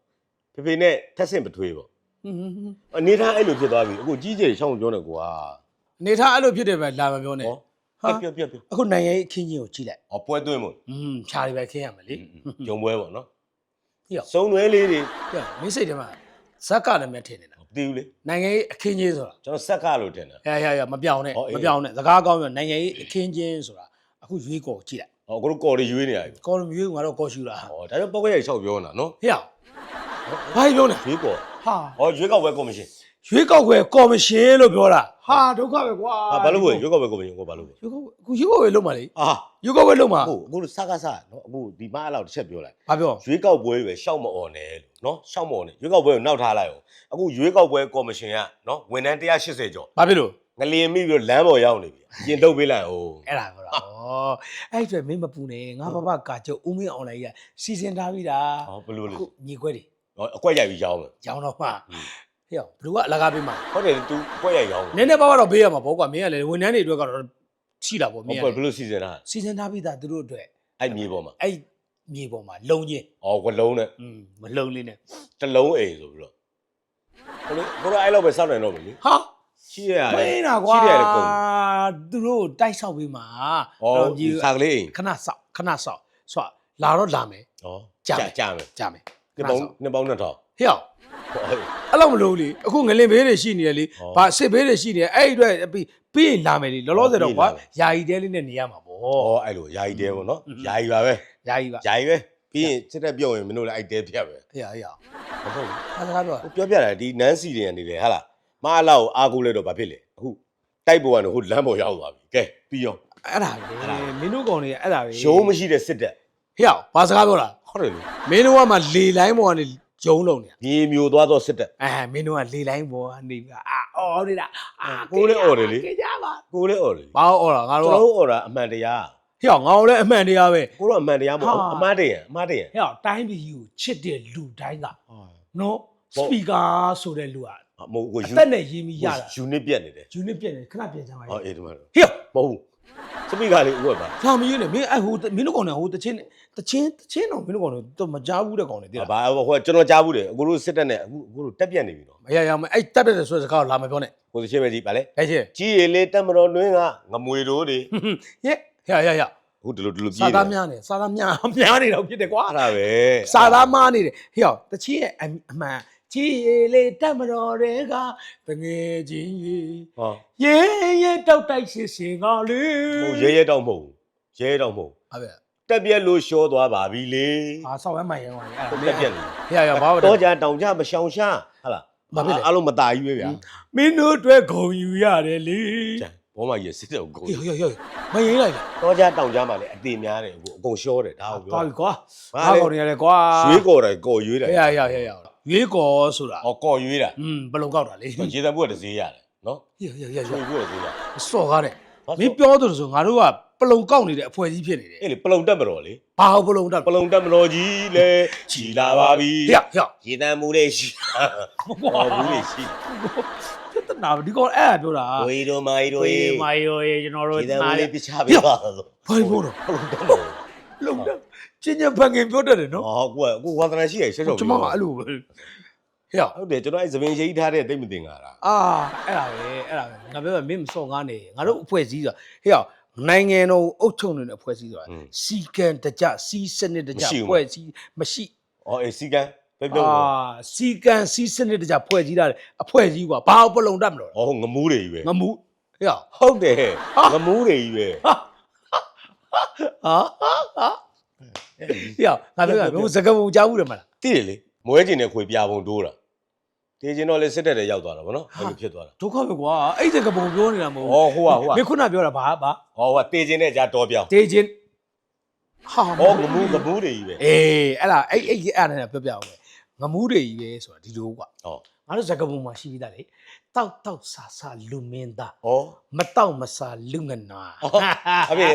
Speaker 2: ဖေဖေနဲ့ထက်ဆင့်ပထွေးပေါ့အနေထားအဲ့လိုဖြစ်သွားပြီအခုကြီးကြီးချောင်းပြောနေကွာအ
Speaker 1: နေထားအဲ့လိုဖြစ်တယ်ပဲလာမပြောနဲ့
Speaker 2: ဟာပြောပြောပြော
Speaker 1: အခုနိုင်ငံရေးအခင်းကြီးကိုကြည့်လိုက်
Speaker 2: အော်ပွဲသွင်းမို့
Speaker 1: อืมခြားတွေပဲခင်းရမယ်လေ
Speaker 2: ဂျုံပွဲပေါ့နော်
Speaker 1: ဟေ့
Speaker 2: စုံတွဲလေးတွေ
Speaker 1: ပြမင်းစိတ်ထဲမှာဇက်ကလည်းမထင်နေတာ
Speaker 2: မသိဘူးလေ
Speaker 1: နိုင်ငံရေးအခင်းချင်းဆိုတာ
Speaker 2: ကျွန်တော်ဆက်ကလို့ထင်တာ
Speaker 1: ဟဲ့ဟဲ့ဟဲ့မပြောင်းနဲ့
Speaker 2: ဟောအေး
Speaker 1: မပြောင်းနဲ့စကားကောင်းပြောနိုင်ငံရေးအခင်းချင်းဆိုတာအခုရွေးကော်ကြည့်လိုက်
Speaker 2: ဟောကိုတို့ကော်တွေရွေးနေရပြီ
Speaker 1: ကော်ရမျိုးငါတော့ကော်ရှူတာဟ
Speaker 2: ဟောဒါကြောင့်ပောက်ရဲ့ချောက်ပြောနေတာနော်
Speaker 1: ဟဲ့ဘာပြောနေ
Speaker 2: ရွေးကော်
Speaker 1: ဟာ
Speaker 2: ဟောရွေးကောက်ပွဲကော်မရှင်
Speaker 1: ရွေးကောက်ွယ်ကော်မရှင်လို့ပြောတာဟာဒုက္ခပဲကွာ
Speaker 2: ဟာဘာလို့လဲရွေးကောက်ပွဲကော်မရှင်ကိုဘာလို့လဲ
Speaker 1: ရွေးကောက်အခုရွေးကောက်ွယ်လုံးမလေ
Speaker 2: အာ
Speaker 1: ရွေးကောက်ွယ်လုံးမ
Speaker 2: ဟုတ်အခုစကားစားနော်အခုဒီမအဲ့လောက်တစ်ချက်ပြောလိုက်
Speaker 1: ဘာပြော
Speaker 2: ရွေးကောက်ပွဲတွေပဲရှောက်မអော်နဲ့လို့နော်ရှောက်မអော်နဲ့ရွေးကောက်ပွဲကိုနောက်ထားလိုက်အောင်အခုရွေးကောက်ပွဲကော်မရှင်ကနော်ဝန်ထမ်း180ကျော်
Speaker 1: ဘာဖြစ်လို့
Speaker 2: ငလျင်မိပြီးတော့လမ်းပေါ်ရောက်နေပြီအရင်တုတ်ပေးလိုက်အောင်
Speaker 1: အဲ့ဒါပြောတာဩအဲ့အတွက်မင်းမပူနဲ့ငါဘဘကာချုပ်ဦးမင်းအောင်လိုက်ရစီစဉ်ထားပြီးတာ
Speaker 2: ဟောဘလို့လဲ
Speaker 1: အခုညီခွဲတွေ
Speaker 2: ဟောအကွက်ရိုက်ပြီးရောင်းမယ်
Speaker 1: ရောင်းတော့မှ
Speaker 2: ဟွန်း
Speaker 1: ဟေ့ဘလူကအလကားပေးမှာ
Speaker 2: ဟုတ်တယ် तू အကွက်ရိုက်ရောင်း
Speaker 1: နည်းနည်းပါးပါတော့ပေးရမှာပေါ့ကွာမင်းကလည်းဝန်ထမ်းတွေအတွက်ကတော့ရှိတာပေါ့မ
Speaker 2: ဟုတ်
Speaker 1: င်းက
Speaker 2: ကဲ့
Speaker 1: လည်း
Speaker 2: ဘလို့စီစဉ်တာ
Speaker 1: စီစဉ်ထားပြီးသားသူတို့အတွက်
Speaker 2: အဲ့မြေပေါ်မှာ
Speaker 1: အဲ့မြေပေါ်မှာလုံချင်း
Speaker 2: ဟောဝလုံးနဲ့
Speaker 1: อืมမလုံလေးနဲ့
Speaker 2: တစ်လုံးအိမ်ဆိုပြီးတော့ဟိုလေဘိုးတော်အဲ့လောက်ပဲစောင့်နေတော့မယ်လေ
Speaker 1: ဟာ
Speaker 2: ရှိရရတယ်
Speaker 1: မင်းတာကွာ
Speaker 2: ရှိရတယ်ကုန်
Speaker 1: သူတို့တိုက်ဆောက်ပေးမှာ
Speaker 2: ဟော
Speaker 1: တော့
Speaker 2: ဒီစာကလေးအိမ်
Speaker 1: ခဏဆောက်ခဏဆောက်ဆိုတော့လာတော့လာမယ်
Speaker 2: ဟော
Speaker 1: ကြာမယ်
Speaker 2: ကြာမယ်
Speaker 1: ကြာမယ်
Speaker 2: နှစ်ပေါင်းနှစ်ပေါင်း2000ဟော
Speaker 1: ဟေ့အောင် အဲ့လောက်မလို့လေအခုငလင်ဘေးတွေရှိနေတယ်လေ
Speaker 2: ဟော
Speaker 1: ဗာစစ်ဘေးတွေရှိနေတယ်အဲ့ဒီအတွက်ပြီးပြီးရင်လာမယ်လေလောလောဆယ်တော့ကွာ
Speaker 2: ပြီးလာမယ်
Speaker 1: ယာယီတဲလေးနဲ့နေရမှာပေါ့
Speaker 2: ဟောအဲ့လိုယာယီတဲပေါ့နော်
Speaker 1: อืม
Speaker 2: ယာယီပါပဲ
Speaker 1: ယာယီပါ
Speaker 2: ယာယီပဲပြီးရင်စစ်တပ်ပြောရင်မင်းတို့လည်းအဲ့တဲပြတ်ပဲ
Speaker 1: ဟေ့ဟေ့အောင်
Speaker 2: မဟုတ်ဘူး
Speaker 1: အားစကားပြော
Speaker 2: ဟိုပြောပြတာဒီနန်းစီတွေကနေလေဟာလားမအလောက်ကိုအားကိုးလိုက်တော့ဘာဖြစ်လဲအခုတိုက်ပေါ်ကနေဟိုလမ်းပေါ်ရောက်သွားပြီကဲပြီးရော
Speaker 1: အဲ့ဒါပဲမင်းတို့ကောင်တွေအဲ့ဒါပဲ
Speaker 2: ရုံးမရှိတဲ့စစ်တပ်
Speaker 1: ဟေ့အောင်ဘာစကားပြောတာ
Speaker 2: ဟုတ်တယ်လေ
Speaker 1: မင်းတို့ကမှလေလိုင်းပေါ်ကနေ ဂျုံလုံးနေတာ
Speaker 2: မြေမျိုးသွားတော့စစ်တပ်
Speaker 1: အဲမင်းတို့ကလေလိုင်းပေါ်ကနေပြီးအာအော်နေတာအာ
Speaker 2: ကိုယ်လည်းအော်တယ်လေ
Speaker 1: ကြကြပါ
Speaker 2: ကိုလည်းអော်တယ်လေ
Speaker 1: ဘာအော်တာငါ
Speaker 2: ကျွန်
Speaker 1: တို့
Speaker 2: တော်တို့អော်တာအမှန်တရား
Speaker 1: ဟေ့အောင်ငါတို့လည်းအမှန်တရားပဲ
Speaker 2: ကိုတော့အမှန်တရားမဟုတ်
Speaker 1: ဟာ
Speaker 2: အမှားတရံအမှားတရံ
Speaker 1: ဟဲ့အောင်တိုင်းပြည်ကိုချစ်တဲ့လူတိုင်းကနော်စ
Speaker 2: ဟုတ်
Speaker 1: ပီကာဆိုတဲ့လူက
Speaker 2: မဟုတ်ကို
Speaker 1: အ
Speaker 2: ယူ
Speaker 1: သက်နဲ့ရင်းပြီးရတာ
Speaker 2: ယူနစ်ပြက်နေတယ်
Speaker 1: ယူနစ်ပြက်နေခဏပြန်ကြပါ
Speaker 2: ဟော
Speaker 1: လေ
Speaker 2: အေးဒီမှာ
Speaker 1: ဟေ့
Speaker 2: မဟုတ်ဘူး စပီကာလေးဥပပါ
Speaker 1: ဒါမင်းနဲ့မင်းအဲ့ဟိုမင်းတို့ကောင်နဲ့ဟိုတချင်းတချင်းတချင်းတော့မင်းတို့ကောင်တွေတော့မကြားဘူးတဲ့ကောင်တွေတိလား
Speaker 2: ဘာဟိုကျွန်တော်ကြားဘူးတယ်အခုတို့စစ်တပ်နဲ့အခုအခုတို့တက်ပြက်နေပြီနော်
Speaker 1: မရရမအဲ့တက်တဲ့ဆိုတဲ့စကားကိုလာမပြောနဲ့
Speaker 2: ကိုသချင်းပဲကြီးဗာလဲ
Speaker 1: အဲ့ချင်း
Speaker 2: ကြီးရည်လေးတက်မတော်တွင်းကငမွေတို့တွေ
Speaker 1: ဟဲ့ဟဲ့ဟဲ့ဟဲ့
Speaker 2: အခုဒီလိုဒီလိုပြေး
Speaker 1: စာ
Speaker 2: နေ
Speaker 1: သားများနေစာသားများများနေတော့ဖြစ်တယ်ကွာ
Speaker 2: အဲ့ဒါပဲ
Speaker 1: စာသားမားနေတယ်ဟေ့အောင်တချင်းရဲ့အအမှန် ကြည်ရလေတက်မတော်တွေကတငယ်ချင်းရေ
Speaker 2: ဟော
Speaker 1: ရဲရဲတောက်တိုက်ရှင်းရှင်းကလေ
Speaker 2: ဟိုရဲရဲတော့မဟုတ်ဘူးရဲရဲတော့မဟုတ်ဘူး
Speaker 1: ဟုတ်ပဲ
Speaker 2: တက်ပြက်လို့ရှောသွားပါပြီလေ
Speaker 1: အာဆောက်ဝဲမိုင်ရဲပါလေအဲ့ဒါ
Speaker 2: တက်ပြက်နေ
Speaker 1: ဟေ့ရဘာလို့
Speaker 2: တော့ကြတောင်ကြမရှောင်ရှာဟာလား
Speaker 1: ဘာဖြစ်လဲ
Speaker 2: အားလုံးမตายကြီးပဲဗျာ
Speaker 1: မင်းတို့အတွက်ဂုံယူရတယ်လေ
Speaker 2: ကျန်ဘောမကြီးစစ်တော့ကို
Speaker 1: ဟေ့ဟေ့ဟေ့မရင်လိုက်လား
Speaker 2: တော့ကြတောင်ကြမှာလေအသေးများတယ်အခုအကုန်ရှောတယ်ဒါကိုပြော
Speaker 1: သွားပြီကွာ
Speaker 2: ဘာ
Speaker 1: ဘာ
Speaker 2: လဲ
Speaker 1: ကောင်နေရလဲကွာ
Speaker 2: ရွေးကော်တယ်ကော်ရွေးတယ်
Speaker 1: ဟေ့ဟေ့ဟေ့ဟေ့ရွေး ကော်ဆိုတာ
Speaker 2: ဟောကော်ရွေးတာ
Speaker 1: อืมဘယ်လုံကောက်တာလေဟေ့
Speaker 2: ရေတံမှုကတစ်စေးရတယ်နော်
Speaker 1: ဟေ့ဟေ့ဟေ့
Speaker 2: ရွှေဘူးကတစ်စေးရ
Speaker 1: စော်ကားတဲ့
Speaker 2: ဘာ
Speaker 1: မင်းပြောတယ်ဆိုငါတို့ကပလုံကောက်နေတဲ့အဖွဲကြီးဖြစ်နေတယ်
Speaker 2: အေးလေပလုံတက်မတော်လေ
Speaker 1: ဘာဟုတ်ပလုံတက်
Speaker 2: ပလုံတက်မတော်ကြီးလေခြီလာပါပြီ
Speaker 1: ဟေ့ဟေ့
Speaker 2: ရေတံမှုလေးရှိဟောဘူးလေးရှိ
Speaker 1: ပြဿနာဒီကောင်အဲ့ဒါပြောတာ
Speaker 2: ဝေတို့မာရီတို့
Speaker 1: ဝေး
Speaker 2: ရေ
Speaker 1: မိုင်ရိုးကျွန်တော်တို့
Speaker 2: ရေတံမှုလေးပြချပေးပါလို့
Speaker 1: ဘာပြောတော့
Speaker 2: ပလုံတက်မတော်
Speaker 1: လုံတက် ချင်းချင်းဖန်ကင်ပြောတတ်တယ်နော်
Speaker 2: ဟောကိုကကိုဝါသနာရှိရရှက်ရှောက်
Speaker 1: ကျွန်မကအဲ့လိုပဲဟေ့
Speaker 2: ဟုတ်တယ်ကျွန်တော်အဲ့သပင်ရှိထားတဲ့တိတ်မတင်ကြတာ
Speaker 1: အာအဲ့ဒါပဲအဲ့ဒါပဲငါပြောမင်းမစော်ကားနေငါတို့အဖွဲ့စည်းဆိုတာဟေ့အောင်နိုင်ငံတော်အုပ်ချုပ်နေတဲ့အဖွဲ့စည်းဆိုတာစီကံတကြစီစနစ်တကြအဖွဲ့စည်းမရှိ
Speaker 2: ဟောအေးစီကံပြပြော
Speaker 1: အာစီကံစီစနစ်တကြဖွဲ့စည်းတာအဖွဲ့စည်းကွာဘာပလုံတတ်မလို့
Speaker 2: ဟောငမူးတွေကြီးပဲ
Speaker 1: ငမှုဟေ့အောင်
Speaker 2: ဟုတ်တယ်ငမူးတွေကြီးပဲ
Speaker 1: ဟာဟာ ဟေ့အောင်ငါပြောတာဘယ်စကပုံကြားဘူးတယ်မလား
Speaker 2: တိတယ်လေမွဲကျင်တဲ့ခွေပြပုံတိုးတာတေးကျင်တော့လေစစ်တက်တဲ့ရောက်သွားတာဗောနော်အဲ့လိုဖြစ်သွားတာ
Speaker 1: ဒုက္ခပဲကွာအဲ့စကပုံပြောနေတာမဟုတ်
Speaker 2: ဟောဟိုကဟိုက
Speaker 1: မင်းခုနပြောတာဘာဘာ
Speaker 2: ဟောဟိုကတေးကျင်တဲ့ကြားတော်ပြောင်း
Speaker 1: ဒေဂျင်ဟာ
Speaker 2: ဟောငမူးငမူးတွေကြီးပဲ
Speaker 1: အေးအဲ့ဒါအဲ့အဲ့အဲ့ဒါနဲ့ပြောပြအောင်ပဲငမှုတွေကြီးပဲဆိုတာဒီလိုကွာ
Speaker 2: ဟော
Speaker 1: ငါတို့စကပုံမှာရှိပြီးသားလေတောက်တောက်ဆာဆာလူမင်းသား
Speaker 2: ဟော
Speaker 1: မတောက်မဆာလူငနာ
Speaker 2: အဖေ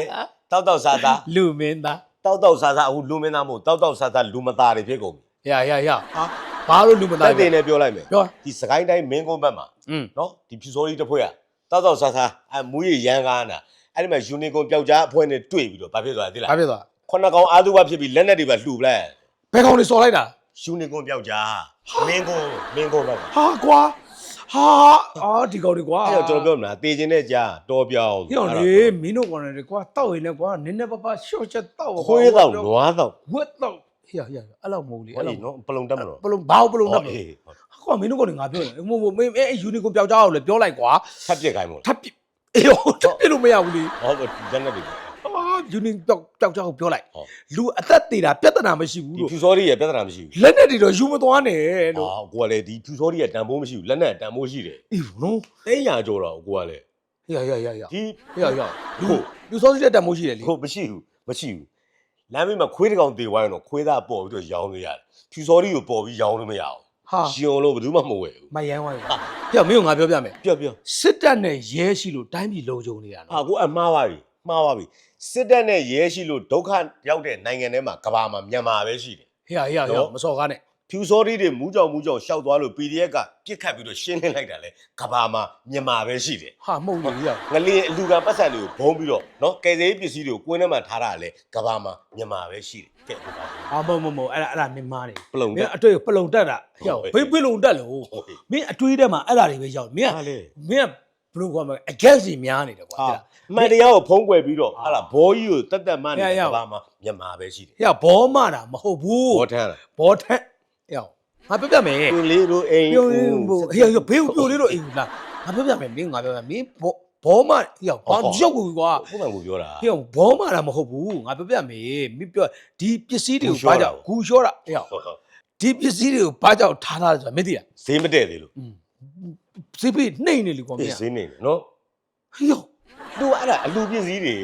Speaker 2: တောက်တောက်စားစား
Speaker 1: လူမင်းသား
Speaker 2: တောက်တောက်စားစားအခုလူမင်းသားမဟုတ်တောက်တောက်စားစားလူမသားတွေဖြစ်ကုန်ပြီ
Speaker 1: ရရရဟာဘာလို့လူမ
Speaker 2: တ
Speaker 1: သား
Speaker 2: က်တင်နဲ့ပြောလိုက်မယ်
Speaker 1: ပြော
Speaker 2: ဒီစကိုင်းတိုင်းမင်းကုန်းဘက်မှာ
Speaker 1: อืม
Speaker 2: နော်ဒီဖြူစောကြီးတစ်ဖွဲ့ကတောက်တောက်ဆာဆာအမူရရန်ကားနာအဲ့ဒီမှာယူနီကွန်ပျောက်ကြားအဖွဲ့နဲ့တွေ့ပြီးတော့ဘာဖြစ်သွားလဲသိလား
Speaker 1: ဘာဖြစ်သွား
Speaker 2: ခုနကောင်အာသူဘဖြစ်ပြီးလက်နဲ့တွေပါလှူပလိုက်
Speaker 1: ဘယ်ကောင်တွေစော်လိုက်တာ
Speaker 2: ယူနီကွန်ပျောက်ကြားမင်းကွန်မင်းကွန်တော့
Speaker 1: ဟာကွာ ဟာအာဒီကောင်တွေကွာ
Speaker 2: အဲ့တော့ကျွန်တော်ပြောမလားတေခြင်းတဲ့ကြားတော်ပြောင်း
Speaker 1: ဟိအောင်လေမင်းတို့ကောင်တွေကွာတောက်ရင်လည်းကွာနည်းနည်းပါးပါရှော့ချက်တောက်
Speaker 2: ခွေးတော့နွားတော့
Speaker 1: ဝက်တော့ဟေ့ဟေ့အဲ့လောက်မဟုတ်လေ
Speaker 2: ဟော
Speaker 1: အဲ့
Speaker 2: လေ
Speaker 1: လောက်
Speaker 2: နော်ပလုံတက်မလို့
Speaker 1: ပလုံဘာပလုံတော့
Speaker 2: အေး
Speaker 1: ကွာမင်းတို့ကောင်တွေငါပြောတယ်မဟုတ်ဘူးမင်းအဲ့ယူနီကွန်ပျောက်ကြအောင်လေပြောလိုက်ကွာ
Speaker 2: ထပ်ပြက်ခိုင်းမို့
Speaker 1: ထပ်ပြအေးဟိုထပ်ပြလို့မရဘူးလေ
Speaker 2: ဟောလက်နဲ့တွေ
Speaker 1: ဟာယူ နီပျောက်ပျောက်ကြအောင်ပြောလိုက်
Speaker 2: ဟုတ်
Speaker 1: လူအသက်သေးတာပြဿနာမရှိဘူး
Speaker 2: ဒီ
Speaker 1: လို့
Speaker 2: ဖြူစောရီရဲ့ပြဿနာမရှိဘူး
Speaker 1: လက်နဲ့တွေတော့ယူမသွားနဲ့လို့
Speaker 2: အာကိုကလည်းဒီဖြူစောရီရဲ့တန်ဖိုးမရှိဘူးလက်နဲ့တန်ဖိုးရှိတယ်
Speaker 1: အေးနော်
Speaker 2: သိညာကြောတော့ကိုကလည်း
Speaker 1: ဟေ့ဟေ့ဟေ့ဟေ့
Speaker 2: ဒီ
Speaker 1: ဟေ့ဟေ့လူ
Speaker 2: ဟုတ်
Speaker 1: လူစောစီတဲ့တန်မိုးရှိတယ်လေ
Speaker 2: ဟုတ်မရှိဘူးမရှိဘူးလမ်းမေးမှာခွေးတစ်ကောင်တေဝိုင်းတော့ခွေးသားပေါ်ပြီးတော့ရောင်းလို့ရတယ်ဖြူစောရီကိုပေါ်ပြီးရောင်းလို့မရအောင်
Speaker 1: ဟာ
Speaker 2: ရှင်အောင်လို့ဘယ်သူမှမဝယ်ဘူး
Speaker 1: မယမ်းဝိုင်းပါဟေ့မင်းကငါပြောပြမယ်
Speaker 2: ပြောပြော
Speaker 1: စစ်တပ်နဲ့ရဲရှိလို့တိုင်းပြည်လုံခြုံနေတာ
Speaker 2: ဟာ
Speaker 1: နော်
Speaker 2: ကိုအမှားပါပြီမှားပါပြီ စစ်တပ်နဲ့ရဲရှိလို့ဒုက္ခရောက်တဲ့နိုင်ငံထဲမှာကဘာမှာမြန်မာပဲရှိတယ်
Speaker 1: ဟေ့ဟေ့ဟေ့
Speaker 2: နော်
Speaker 1: မစော်ကားနဲ့
Speaker 2: ဖြူစောရီတွေမူးကြောင်မူးကြောင်ရှောက်သွားလို့ PDF ကပြစ်ခတ်ပြီးတော့ရှင်းလင်းလိုက်တာလေကဘာမှာမြန်မာပဲရှိတယ်
Speaker 1: ဟာမဟုတ်လေဟေ့
Speaker 2: ငလင်းအလူကပတ်စံတွေကိုဘုံပြီးတော့နော်ကယ်ဆယ်ရေးပစ္စည်းတွေကိုကွင်းထဲမှာထားတာလေကဘာမှာမြန်မာပဲရှိတယ်ကဲဟုတ်ပါ
Speaker 1: ဟာမဟုတ်မဟုတ်မဟုတ်အဲ့ဒါအဲ့ဒါမင်းမားနေ
Speaker 2: ပလုံ
Speaker 1: မ
Speaker 2: တက်
Speaker 1: င်းအတွေ့ပလုံတက်တာဟေ့
Speaker 2: ဟုတ်
Speaker 1: ဘေးပလုံတက်လို့
Speaker 2: ဟုတ်ပြီ
Speaker 1: မင်းအတွေးထဲမှာအဲ့ဒါတွေပဲရောက်မင်းက
Speaker 2: ဟာလေ
Speaker 1: မင်းက ဘယ်လိုခေါ်မလဲ against ကြီးများနေတယ်ကွာ
Speaker 2: ဟာ
Speaker 1: အဲ့ဒါ
Speaker 2: မှန်တရားကိုဖုံးကွယ်ပြီးတော့
Speaker 1: ဟာ
Speaker 2: ဟာလားဘောကြီးကိုတက်တက်မှန်နေ
Speaker 1: ရရ
Speaker 2: ကဘာမှာမြန်မာပဲရှိတယ်
Speaker 1: ဟေ့ဘောမတာမဟုတ်ဘူး
Speaker 2: ဘောထမ်းလား
Speaker 1: ဘောထက်ဟေ့ငါပြောပြမယ်
Speaker 2: ပြလေးတို့အိမ်
Speaker 1: ပြုံးဟိုဟေ့ဟေ့ဘေးကိုပြိုလေးတော့အိမ်လာငါပြောပြမယ်မင်းငါပြောပြမင်းဘောဘောမဟေ့ဘာရုပ်ကူကွာ
Speaker 2: ဘုမှန်ကိုပြောတာ
Speaker 1: ဟေ့ဘောမတာမဟုတ်ဘူးငါပြောပြမယ်မင်းပြောဒီပစ္စည်းတွေကိုဘာကြောင့်ဂူလျှောတာဟေ့
Speaker 2: ဟုတ်ဟုတ်
Speaker 1: ဒီပစ္စည်းတွေကိုဘာကြောင့်ထားထားလဲဆိုတာမသိလား
Speaker 2: ဈေးမတည့်သေးလို့
Speaker 1: စိတ်ဖိနှိမ့်နေလေကွာမ
Speaker 2: အေး
Speaker 1: င်း
Speaker 2: ဈေးနေတယ်နော်
Speaker 1: ဟေ့
Speaker 2: သူကအဲ့ဒါအလူပစ္စည်းတွေ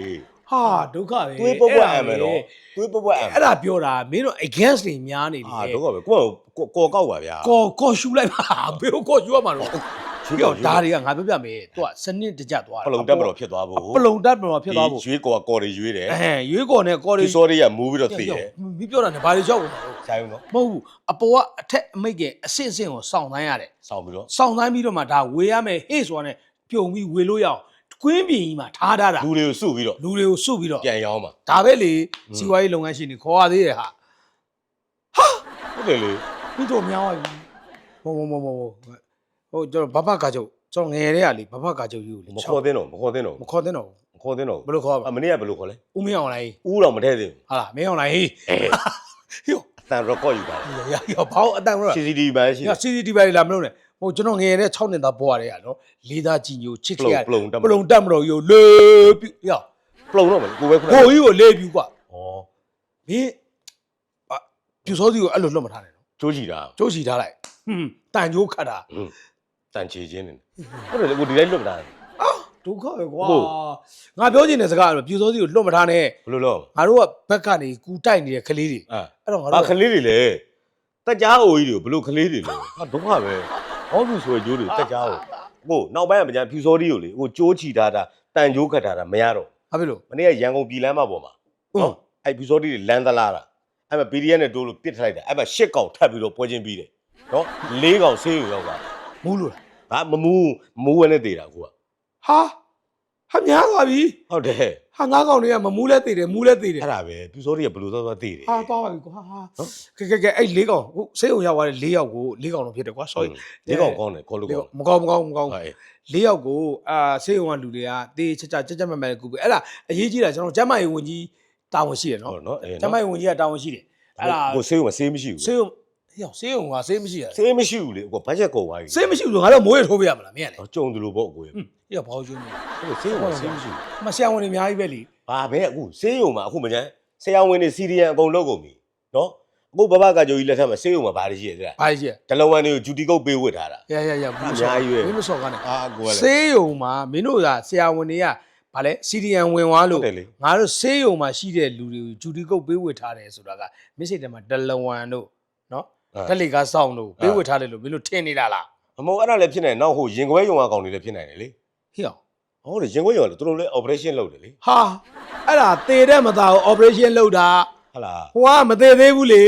Speaker 1: ဟာဒုက္ခပဲ
Speaker 2: တွေးပွက်ပွက်အံမယ်နော်တွေးပွက်ပွက်အံမယ်
Speaker 1: အဲ့ဒါပြောတာမင်းတို့ against တွေများနေတယ်
Speaker 2: ဟာတော့ကပဲကိုယ့်ကိုကော်ကောက်ပါဗျာ
Speaker 1: ကော်ကော်ရှူလိုက်ပါဘယ်ကိုကော်ရှူရမှာတော့
Speaker 2: ရွှေ
Speaker 1: ပြော
Speaker 2: ကောက်
Speaker 1: ဒါတွေကငါပြောပြမယ်သူကစနစ်တကျသွား
Speaker 2: ပလုံတက်မတော်ဖြစ်သွားဖို့
Speaker 1: ပလုံတက်မတော်ဖြစ်သွားဖို့
Speaker 2: ရွှေကော်ကော်တွေရွေးတယ်
Speaker 1: အဲရွေးကော်နဲ့ကော်တွေ
Speaker 2: ဒီစောတွေကမူးပြီးတော့တည်တယ်
Speaker 1: မပြောတာနဲ့ဘာတွေကြောက်ကုန်တာလဲ
Speaker 2: ဆိုင်ဦးနော်
Speaker 1: မဟုတ်ဘူးအပေါ်ကအထက်အမိတ်ကအဆင့်အဆင့်ကိုစောင့်တိုင်းရတယ်
Speaker 2: စောင်းပြီးတော့
Speaker 1: စောင့်တိုင်းပြီးတော့မှဒါဝေရမယ်ဟေ့ဆိုတာနဲ့ပြုံပြီးဝေလို့ရအောင်ကွင်းပြင်ကြီးမှာထားထားတာ
Speaker 2: လူတွေကိုစုပြီးတော့
Speaker 1: လူတွေကိုစုပြီးတော့
Speaker 2: ပြန်ရောင်းပါ
Speaker 1: ဒါပဲလေစီဝါရေးလုပ်ငန်းရှင်တွေခေါ်ရသေးတယ်ဟာ
Speaker 2: ဟုတ်တယ်လေ
Speaker 1: ပြီးတော့များသွားပြီဟိုဟိုဟို ဟိုဟိုကျွန်တော်ဘဘကာချုပ်ကျွန်တော်ငယ်တည်းကလေဘဘကာချုပ်ကြီးကိုလေ
Speaker 2: မခေါ်သင်းတော့မခေါ်သင်းတော့
Speaker 1: မခေါ်တဲ့တော့
Speaker 2: မခေါ်သင်းတော့
Speaker 1: ဘယ်လိုခေါ်ပါ
Speaker 2: အမနေ့ကဘယ်လိုခေါ်လဲ
Speaker 1: ဦးမင်းအောင်လိုက်
Speaker 2: ဦးတော်မထဲသေးဘူး
Speaker 1: ဟာလားမင်းအောင်လိုက်ဟေးဟေး
Speaker 2: အတန် record ယူတာ
Speaker 1: ရရဘောင်းအတန်ရော
Speaker 2: CCTV ပဲရှိ
Speaker 1: ရ CCTV လာမလို့နဲ့ဟိုကျွန်တော်ငယ်တဲ့6နှစ်သားဘွားတွေကနော်လေးသားကြီးညိုချစ်
Speaker 2: ပ
Speaker 1: ခဲ့
Speaker 2: လုံ
Speaker 1: ရ
Speaker 2: ပလုံတက်
Speaker 1: ပလုံတက်မလို့ယူလေပြရ
Speaker 2: ပလုံတော့မကိုပဲခုန
Speaker 1: ဘိုးကြီးကိုလေးပြူကွာ
Speaker 2: ဩ
Speaker 1: မင်းပြူစောစီကိုအဲ့လိုလွတ်မထားနဲ့နော်
Speaker 2: ကျိုးကြည့်တာ
Speaker 1: ကျိုးစီထားလိုက်ဟွန်းတန်ကျိုးခတ်တာ
Speaker 2: ဟွန်း တန်ချေချင်းနေဟုတ်တယ်လေကိုဒီတိုင်းလွတ်တာ
Speaker 1: ဒုက္ခပဲကွာ
Speaker 2: ဟုတ်
Speaker 1: ငါပြောချင်တဲ့စကားကပြူစောစီကိုလွတ်မထားနဲ့
Speaker 2: ဘယ်လိုလုပ်
Speaker 1: ငါတို့ကဘက်ကနေကူတိုက်နေတဲ့ကလေးတွေ
Speaker 2: အဲ
Speaker 1: အဲ့တော့ငါ
Speaker 2: ဘာ
Speaker 1: တို့
Speaker 2: ခလေးတွေလဲတက်ကြားအိုကြီးတွေဘယ်လိုခလေးတွေလဲဟာဒုက္ခပဲဟောဘူးဆိုရကျိုးတွေတက်ကြားအိုကိုနောက်ပိုင်းကမကြမ်းဖြူစောဒီကိုလေကိုကြိုးချီထားတာတန်ကြိုးခတ်ထားတာမရတော့
Speaker 1: ဘာဖြစ်လို့
Speaker 2: မနေ့ကရန်ကုန်ပြည်လမ်းမပေါ်မှာ
Speaker 1: ဟုတ်
Speaker 2: နော်အဲ့ဖြူစောဒီတွေလမ်းသလားတာအဲ့မှာ PDF နဲ့တိုးလို့ပစ်ထလိုက်တာအဲ့မှာရှစ်កောင်ထပ်ပြီးတော့ပွဲချင်းပြီးတယ်နော်လေးកောင်ဆေးကိုရောက်တာ
Speaker 1: မူးလို့လား
Speaker 2: ဟာမမူးမမူးဝဲနဲ့တည်တာကိုက
Speaker 1: ဟာဟာများသွားပြီ
Speaker 2: ဟုတ်တယ်
Speaker 1: ဟာငါးကောင်တွေကမမူးလဲသေးတယ်မူးလဲသေးတယ်
Speaker 2: အဲ့ဒါပဲဖြူစောဒီကဘယ်လိုသွားသွားတည်တယ်
Speaker 1: ဟာသွားပါပြီကွာဟာကဲကဲကဲအဲ့လေးကောင်ဟုတ်ဆေးုံရောက်သွားတဲ့လေးယောက်ကိုလေးကောင်တော့ဖြစ်တယ်ကွာ sorry
Speaker 2: လေးកောင်ကောင်းတယ်ခေါ်လို့
Speaker 1: လေး
Speaker 2: ကော
Speaker 1: ကောင်
Speaker 2: င်း
Speaker 1: မကောင်းမကောင်းမကောင်း
Speaker 2: ဟုတ်
Speaker 1: လေးယောက်ကိုအာဆေးုံကလူတွေကတေးချာချာကြက်ကြက်မက်မက်ကူပဲအဲ့ဒါအရေးကြီးတာကျွန်တော်ကျမ်းမာရေးဝန်ကြီးတာဝန်ရှိတယ်နော်
Speaker 2: ဟုတ်နော်အဲ့
Speaker 1: ကျမ်းမာရေးဝန်ကြီးကတာဝန်ရှိတယ်အဲ့ဒါ
Speaker 2: ကိုဆေးကဆေးမရှိဘူး
Speaker 1: ဆေးုံ ဟေ့ဆေးုံကဆေးမရှိရ
Speaker 2: ဆေးမရှိဘူးလေကိုဘတ်ဂျက်ကုန်သွားပြီ
Speaker 1: ဆေးမရှိဘူးဆိုငါတို့မိုးရထိုးပေးရမလားမင်းကလေ
Speaker 2: ကြုံတယ်လို့ပေါ့ကိုရ
Speaker 1: ဟွန်းဟေ့ဘာလို့ကျုံးနေ
Speaker 2: ဟုတ်ဆေးကဆေးမရှိဘူး
Speaker 1: မဆရာဝန်တွေအများကြီးပဲလी
Speaker 2: ဘာပဲအခုဆေးရုံမှာအခုမကြမ်းဆရာဝန်တွေစီရီယံအကုန်လုပ်ကုန်ပြီနော်အခုဘဘကကြိုကြီးလက်ထက်မှာဆေးရုံမှာဘာတွေရှိရသေးလား
Speaker 1: ဘာကြီး
Speaker 2: ဒလဝန်တွေကိုဂျူတီကုတ်ပေးဝတ်ထားတာ
Speaker 1: ရရရ
Speaker 2: အများကြီးပဲ
Speaker 1: မင်းမစော်ကားနဲ့
Speaker 2: အာကိုကလည်း
Speaker 1: ဆေးရုံမှာမင်းတို့ကဆရာဝန်တွေကဗာလဲစီရီယံဝင်သွား
Speaker 2: ဟု
Speaker 1: လို့
Speaker 2: တ်တယ်လေ
Speaker 1: ငါတို့ဆေးရုံမှာရှိတဲ့လူတွေကိုဂျူတီကုတ်ပေးဝေထားတယ်ဆိုတာကမစ်စိတ်ထဲမှာဒလဝန်တို့နော် ဒလိကားစောင်းတို့ပေးဝေထားတယ်လို့မင်းတို့ထင်နေတာလား
Speaker 2: အမောအဲ့ဒါလည်းဖြစ်နိုင်နောက်ဟိုရင်ခွဲယုံအကောင်တွေလည်းဖြစ်နိုင်တယ်လေ
Speaker 1: ဟေ့အောင်
Speaker 2: ဟုတ်တယ်ရင်ခွဲယုံကလည်းသူတို့လည်း operation လုပ်တယ်လေ
Speaker 1: ဟာအဲ့ဒါသေတဲ့မသားကို operation လုပ်တာ
Speaker 2: ဟုတ်လား
Speaker 1: ဟိုကမသေးသေးဘူးလေ